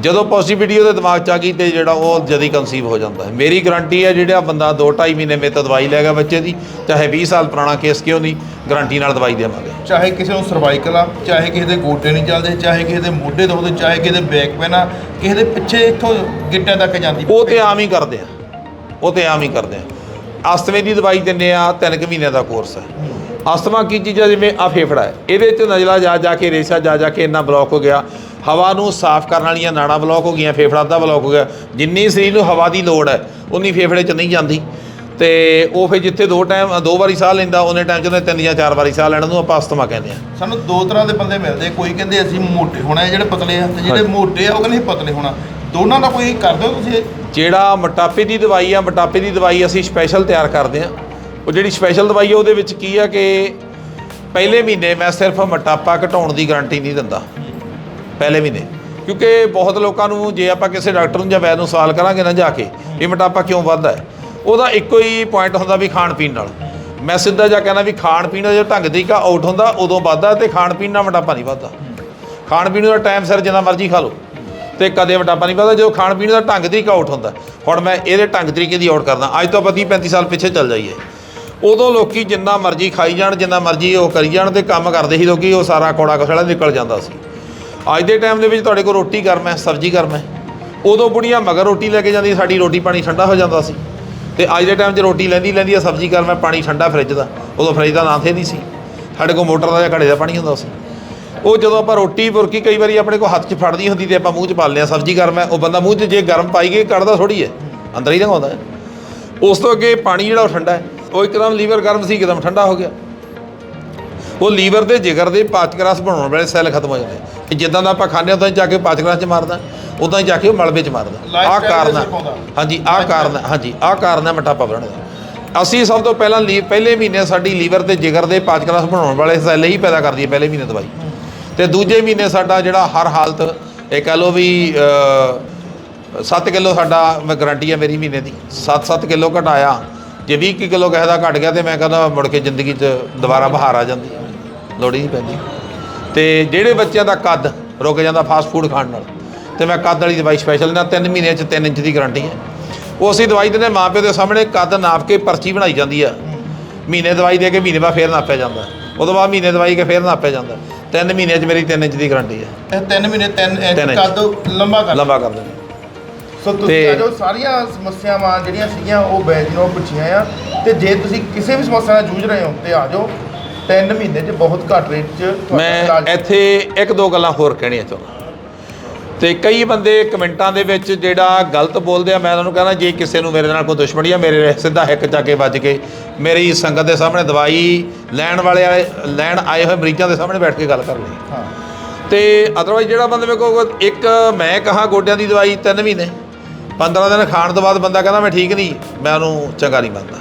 ਜਦੋਂ ਪੋਜ਼ਿਟਿਵਿਟੀ ਉਹਦੇ ਦਿਮਾਗ 'ਚ ਆ ਗਈ ਤੇ ਜਿਹੜਾ ਉਹ ਜਦੀ ਕਨਸੀਵ ਹੋ ਜਾਂਦਾ ਹੈ। ਮੇਰੀ ਗਾਰੰਟੀ ਹੈ ਜਿਹੜਾ ਬੰਦਾ 2.5 ਮਹੀਨੇ ਮੇਰੇ ਤੋਂ ਦਵਾਈ ਲੈ ਗਿਆ ਬੱਚੇ ਦੀ ਚਾਹੇ 20 ਸਾਲ ਪੁਰਾਣਾ ਕੇਸ ਕਿਉਂ ਨਹੀਂ ਗਾਰੰਟੀ ਨਾਲ ਦਵਾਈ ਦੇਵਾਂਗੇ। ਚਾਹੇ ਕਿਸੇ ਨੂੰ ਸਰਵਾਈਕਲ ਆ ਚਾਹੇ ਕਿਸੇ ਦੇ ਗੋਡੇ ਨਹੀਂ ਚੱਲਦੇ ਚਾਹੇ ਕਿਸੇ ਦੇ ਮੋਢੇ ਦੁਖਦੇ ਚਾਹੇ ਕਿਸੇ ਦੇ ਬੈਕ ਪੈਨ ਆ ਕਿਸੇ ਦੇ ਪਿੱਛੇ ਇੱਥੋਂ ਗਿੱਟਿਆਂ ਤੱਕ ਜਾਂਦੀ ਉਹ ਤੇ ਆਮ ਹੀ ਕਰਦੇ ਆ। ਉਹ ਤੇ ਆਮ ਹੀ ਕਰਦੇ ਆ। ਅਸਤਮੇ ਦੀ ਦਵਾਈ ਦਿੰਦੇ ਆ ਤਿੰਨ ਕੁ ਮਹੀਨੇ ਦਾ ਕੋਰਸ ਹੈ। ਅਸਤਮਾ ਕੀ ਚੀਜ਼ ਆ ਜਿਵੇਂ ਆ ਫੇਫੜਾ ਹੈ। ਇਹਦੇ ਚ ਨਜ਼ਲਾ ਜਾ ਜਾ ਕੇ ਰੇਸ਼ਾ ਜਾ ਜਾ ਕੇ ਇੰਨਾ ਬਲੌਕ ਹੋ ਗਿਆ। ਹਵਾ ਨੂੰ ਸਾਫ਼ ਕਰਨ ਵਾਲੀਆਂ ਨਾੜਾਂ ਬਲੌਕ ਹੋ ਗਈਆਂ ਫੇਫੜਾ ਅੱਧਾ ਬਲੌਕ ਹੋ ਗਿਆ। ਜਿੰਨੀ ਸਰੀਰ ਨੂੰ ਹਵਾ ਦੀ ਲੋੜ ਹੈ ਉਨੀ ਫੇਫੜੇ ਚ ਨਹੀਂ ਜਾਂਦੀ। ਤੇ ਉਹ ਫਿਰ ਜਿੱਥੇ ਦੋ ਟਾਈਮ ਦੋ ਵਾਰੀ ਸਾਹ ਲੈਂਦਾ ਉਹਨੇ ਟਾਈਮ ਚ ਉਹਨੇ ਤਿੰਨ ਜਾਂ ਚਾਰ ਵਾਰੀ ਸਾਹ ਲੈਣ ਨੂੰ ਆਪਾਂ ਅਸਤਮਾ ਕਹਿੰਦੇ ਆ ਸਾਨੂੰ ਦੋ ਤਰ੍ਹਾਂ ਦੇ ਬੰਦੇ ਮਿਲਦੇ ਕੋਈ ਕਹਿੰਦੇ ਅਸੀਂ ਮੋਟੇ ਹੋਣਾ ਹੈ, ਜਿਹੜੇ ਪਤਲੇ ਆ ਤੇ ਜਿਹੜੇ ਮੋਟੇ ਆ ਉਹ ਕਹਿੰਦੇ ਅਸੀਂ ਪਤਲੇ ਹੋਣਾ। ਦੋਨਾਂ ਦਾ ਕੋਈ ਕਰਦੇ ਹੋ ਤੁਸੀਂ? ਜਿਹੜਾ ਮੋਟਾਪੇ ਦੀ ਦਵਾਈ ਆ ਮੋਟਾਪੇ ਦੀ ਦਵਾਈ ਅਸੀਂ ਸਪੈਸ਼ਲ ਤਿਆਰ ਕਰਦੇ ਆ ਉਹ ਜਿਹੜੀ ਸਪੈਸ਼ਲ ਦਵਾਈ ਆ ਉਹਦੇ ਵਿੱਚ ਕੀ ਆ ਕਿ ਪਹਿਲੇ ਮਹੀਨੇ ਮੈਂ ਸਿਰਫ ਮੋਟਾਪਾ ਘਟਾਉਣ ਦੀ ਗਾਰੰਟੀ ਨਹੀਂ ਦਿੰਦਾ। ਪਹਿਲੇ ਮਹੀਨੇ। ਕਿਉਂਕਿ ਬਹੁਤ ਲੋਕਾਂ ਨੂੰ ਜੇ ਆਪਾਂ ਕਿਸੇ ਡਾਕਟਰ ਨੂੰ ਜਾਂ ਵੈਦ ਨੂੰ ਸਵਾਲ ਕਰਾਂਗੇ ਨਾ ਜਾ ਕੇ ਇਹ ਮੋਟਾਪਾ ਕਿਉਂ ਵੱਧਦਾ ਹੈ, ਉਹਦਾ ਇੱਕੋ ਹੀ ਪੁਆਇੰਟ ਹੁੰਦਾ ਵੀ ਖਾਣ ਪੀਣ ਨਾਲ। ਮੈਂ ਸਿੱਧਾ ਜਾ ਕਹਿੰਦਾ ਵੀ ਖਾਣ ਪੀਣ ਦਾ ਜੋ ਢੰਗ ਤਰੀਕਾ ਆਊਟ ਹੁੰਦਾ, ਉਦੋਂ ਵੱਧਦਾ ਤੇ ਖਾਣ ਪੀਣ ਨਾਲ ਮੋਟਾਪਾ ਨਹੀਂ ਵੱਧਦਾ। ਖਾਣ ਪੀਣ ਦਾ ਟਾਈਮ ਸਿਰ ਜਿੰਨਾ ਮਰਜ਼ੀ ਖਾ ਲਓ ਤੇ ਕਦੇ ਮੋਟਾਪਾ ਨਹੀਂ ਵੱਧਦਾ, ਜਦੋਂ ਖਾਣ ਪੀਣ ਦਾ ਢੰਗ ਤਰੀਕਾ ਆਊਟ ਹੁੰਦਾ। ਹੁਣ ਮੈਂ ਇਹਦੇ ਢੰਗ ਤਰੀਕੇ ਦੀ ਆਊਟ ਕਰਦਾ। ਅੱਜ ਤੋਂ ਆਪਾਂ 30 35 ਸਾਲ ਪਿੱਛੇ ਚੱਲ ਜਾਈਏ। ਉਦੋਂ ਲੋਕੀ ਜਿੰਨਾ ਮਰਜ਼ੀ ਖਾਈ ਜਾਣ, ਜਿੰਨਾ ਮਰਜ਼ੀ ਉਹ ਕਰੀ ਜਾਣ ਤੇ ਕੰਮ ਕਰਦੇ ਸੀ ਲੋਕੀ, ਉਹ ਸਾਰਾ ਕੋੜਾ ਕਸੜਾ ਨਿਕਲ ਜਾਂਦਾ ਸੀ। ਅੱਜ ਦੇ ਟਾਈਮ ਦੇ ਵਿੱਚ ਤੁਹਾਡੇ ਕੋਲ ਰੋਟੀ ਗਰਮ ਹੈ ਸਬਜ਼ੀ ਗਰਮ ਹੈ ਉਦੋਂ ਬੁੜੀਆਂ ਮਗਰ ਰੋਟੀ ਲੈ ਕੇ ਜਾਂਦੀ ਸਾਡੀ ਰੋਟੀ ਪਾਣੀ ਠੰਡਾ ਹੋ ਜਾਂਦਾ ਸੀ। ਤੇ ਅੱਜ ਦੇ ਟਾਈਮ 'ਚ ਰੋਟੀ ਲੈਂਦੀ ਲੈਂਦੀ ਆ, ਸਬਜ਼ੀ ਗਰਮ ਹੈ ਪਾਣੀ ਠੰਡਾ ਫ੍ਰਿਜ ਦਾ। ਉਦੋਂ ਫ੍ਰਿਜ ਦਾ ਨਾਂ ਥੇ ਨਹੀਂ ਸੀ। ਸਾਡੇ ਕੋਲ ਮੋਟਰ ਦਾ ਜਾਂ ਘੜੇ ਦਾ ਪਾਣੀ ਹੁੰਦਾ ਸੀ। ਉਹ ਜਦੋਂ ਆਪਾਂ ਰੋਟੀ ਬੁਰਕੀ ਕਈ ਵਾਰੀ ਆਪਣੇ ਕੋਲ ਹੱਥ 'ਚ ਫੜਦੀ ਹੁੰਦੀ ਤੇ ਆਪਾਂ ਮੂੰਹ 'ਚ ਪਾ ਲਿਆ ਸਬਜ਼ੀ ਗਰਮ ਹੈ ਉਹ ਬੰਦਾ ਮੂੰਹ 'ਚ ਜੇ ਗਰਮ ਪਾਈ ਗਏ ਕੱਢਦਾ ਥੋੜੀ ਹੈ। ਅੰਦਰ ਹੀ ਲੰਘਾਉਂਦਾ ਹੈ। ਉਸ ਤੋਂ ਅੱਗੇ ਪਾਣੀ ਜਿਹੜਾ ਉਹ ਠੰਡਾ ਹੈ। ਉਹ ਇੱਕਦਮ ਲੀਵਰ ਗਰਮ ਸੀ, ਇੱਕਦਮ ਠੰਡਾ ਹੋ ਗਿਆ। ਉਹ ਲੀਵਰ ਦੇ ਜਿਗਰ ਦੇ ਪਾਚਕ ਰਸ ਬਣਾਉਣ ਵਾਲੇ ਸੈੱਲ ਖਤਮ ਹੋ ਜਾਂਦੇ ਜਿੱਦਾਂ ਦਾ ਆਪਾਂ ਖਾਂਦੇ ਹਾਂ ਉਦਾਂ ਹੀ ਜਾ ਕੇ ਪਾਚਕ ਰਸ 'ਚ ਮਾਰਦਾ ਉਦਾਂ ਹੀ ਜਾ ਕੇ ਉਹ ਮਲਬੇ 'ਚ ਮਾਰਦਾ। ਆਹ ਕਾਰਨ ਹੈ। ਹਾਂਜੀ ਆਹ ਕਾਰਨ ਹੈ ਹਾਂਜੀ ਆਹ ਕਾਰਨ ਹੈ ਮੋਟਾਪਾ ਵਧਣ ਦਾ। ਅਸੀਂ ਸਭ ਤੋਂ ਪਹਿਲਾਂ ਲੀ ਪਹਿਲੇ ਮਹੀਨੇ ਸਾਡੀ ਲੀਵਰ ਤੇ ਜਿਗਰ ਦੇ ਪਾਚਕ ਰਸ ਬਣਾਉਣ ਵਾਲੇ ਸੈੱਲ ਹੀ ਪੈਦਾ ਕਰਦੀ ਹੈ ਪਹਿਲੇ ਮਹੀਨੇ ਦਵਾਈ ਤੇ ਦੂਜੇ ਮਹੀਨੇ ਸਾਡਾ ਜਿਹੜਾ ਹਰ ਹਾਲਤ ਇਹ ਕਹ ਲਓ ਵੀ 7 ਕਿਲੋ ਸਾਡਾ ਗਾਰੰਟੀ ਹੈ ਮੇਰੀ ਮਹੀਨੇ ਦੀ। 7-7 ਕਿਲੋ ਘਟਾਇਆ ਜੇ 20 ਕੁ ਕਿਲੋ ਕਿਸੇ ਦਾ ਘਟ ਗਿਆ ਤੇ ਮੈਂ ਕਹਿੰਦਾ ਮੁੜ ਕੇ ਜ਼ਿੰਦਗੀ 'ਚ ਦੁਬਾਰਾ ਬਹਾਰ ਆ ਜਾਂਦੀ। ਲੋੜ ਹੀ ਨਹੀਂ ਪੈਂਦੀ। ਤੇ ਜਿਹੜੇ ਬੱਚਿਆਂ ਦਾ ਕੱਦ ਰੁਕ ਜਾਂਦਾ ਫਾਸਟ ਫੂਡ ਖਾਣ ਨਾਲ ਤੇ ਮੈਂ ਕੱਦ ਵਾਲੀ ਦਵਾਈ ਸਪੈਸ਼ਲ ਨਾ 3 ਮਹੀਨਿਆਂ ਚ 3 ਇੰਚ ਦੀ ਗਾਰੰਟੀ ਹੈ। ਉਹ ਅਸੀਂ ਦਵਾਈ ਦਿੰਦੇ ਮਾਪਿਓ ਦੇ ਸਾਹਮਣੇ ਕੱਦ ਨਾਪ ਕੇ ਪਰਚੀ ਬਣਾਈ ਜਾਂਦੀ ਆ। ਮਹੀਨੇ ਦਵਾਈ ਦੇ ਕੇ ਮਹੀਨੇ ਬਾਅਦ ਫੇਰ ਨਾਪਿਆ ਜਾਂਦਾ। ਉਦੋਂ ਬਾਅਦ ਮਹੀਨੇ ਦਵਾਈ ਕੇ ਫੇਰ ਨਾਪਿਆ ਜਾਂਦਾ। 3 ਮਹੀਨਿਆਂ ਚ ਮੇਰੀ 3 ਇੰਚ ਦੀ ਗਾਰੰਟੀ ਹੈ। ਇਹ 3 ਮਹੀਨੇ 3 ਤਿੰਨ ਇੰਚ ਇੰਚ। ਕੱਦ ਲੰਬਾ ਕਰ ਲੰਬਾ ਕਰ ਦਿੰਦੇ। ਸੋ ਤੁਸੀਂ ਤੇ- ਆ ਸਾਰੀਆਂ ਸਮੱਸਿਆਵਾਂ ਜਿਹੜੀਆਂ ਸੀਗੀਆਂ ਉਹ ਬੈਜ ਨੂੰ ਪੁੱਛੀਆਂ ਆ। ਤੇ ਜੇ ਤੁਸੀਂ ਕਿਸੇ ਵੀ ਸਮੱਸਿਆ ਨਾਲ ਜੂਝ ਰਹੇ ਹੋ ਤੇ ਆ ਜਾਓ। 3 ਮਹੀਨੇ 'ਚ ਬਹੁਤ ਘੱਟ ਰੇਟ 'ਚ ਤੁਹਾਡਾ ਮੈਂ ਇੱਥੇ ਇੱਕ ਦੋ ਗੱਲਾਂ ਹੋਰ ਕਹਿਣੀਆਂ ਚਾਹੁੰਦਾ। ਤੇ ਕਈ ਬੰਦੇ ਕਮੈਂਟਾਂ ਦੇ ਵਿੱਚ ਜਿਹੜਾ ਗਲਤ ਬੋਲਦੇ ਆ ਮੈਂ ਉਹਨਾਂ ਨੂੰ ਕਹਿੰਦਾ ਜੇ ਕਿਸੇ ਨੂੰ ਮੇਰੇ ਨਾਲ ਕੋਈ ਦੁਸ਼ਮਣੀ ਆ ਮੇਰੇ ਸਿੱਧਾ ਹਿੱਕ ਚੱਕ ਕੇ ਵੱਜ ਕੇ ਮੇਰੀ ਸੰਗਤ ਦੇ ਸਾਹਮਣੇ ਦਵਾਈ ਲੈਣ ਵਾਲੇ ਆਏ ਲੈਣ ਆਏ ਹੋਏ ਮਰੀਜ਼ਾਂ ਦੇ ਸਾਹਮਣੇ ਬੈਠ ਕੇ ਗੱਲ ਕਰ ਲਈ। ਹਾਂ। ਤੇ ਅਦਰਵਾਈਜ਼ ਜਿਹੜਾ ਬੰਦੇ ਮੇਰੇ ਕੋਲ ਇੱਕ ਮੈਂ ਕਹਾ ਗੋਡਿਆਂ ਦੀ ਦਵਾਈ 3 ਮਹੀਨੇ 15 ਦਿਨ ਖਾਣ ਤੋਂ ਬਾਅਦ ਬੰਦਾ ਕਹਿੰਦਾ ਮੈਂ ਠੀਕ ਨਹੀਂ ਮੈਂ ਉਹਨੂੰ ਚੰਗਾ ਨਹੀਂ ਮੰਨਦਾ।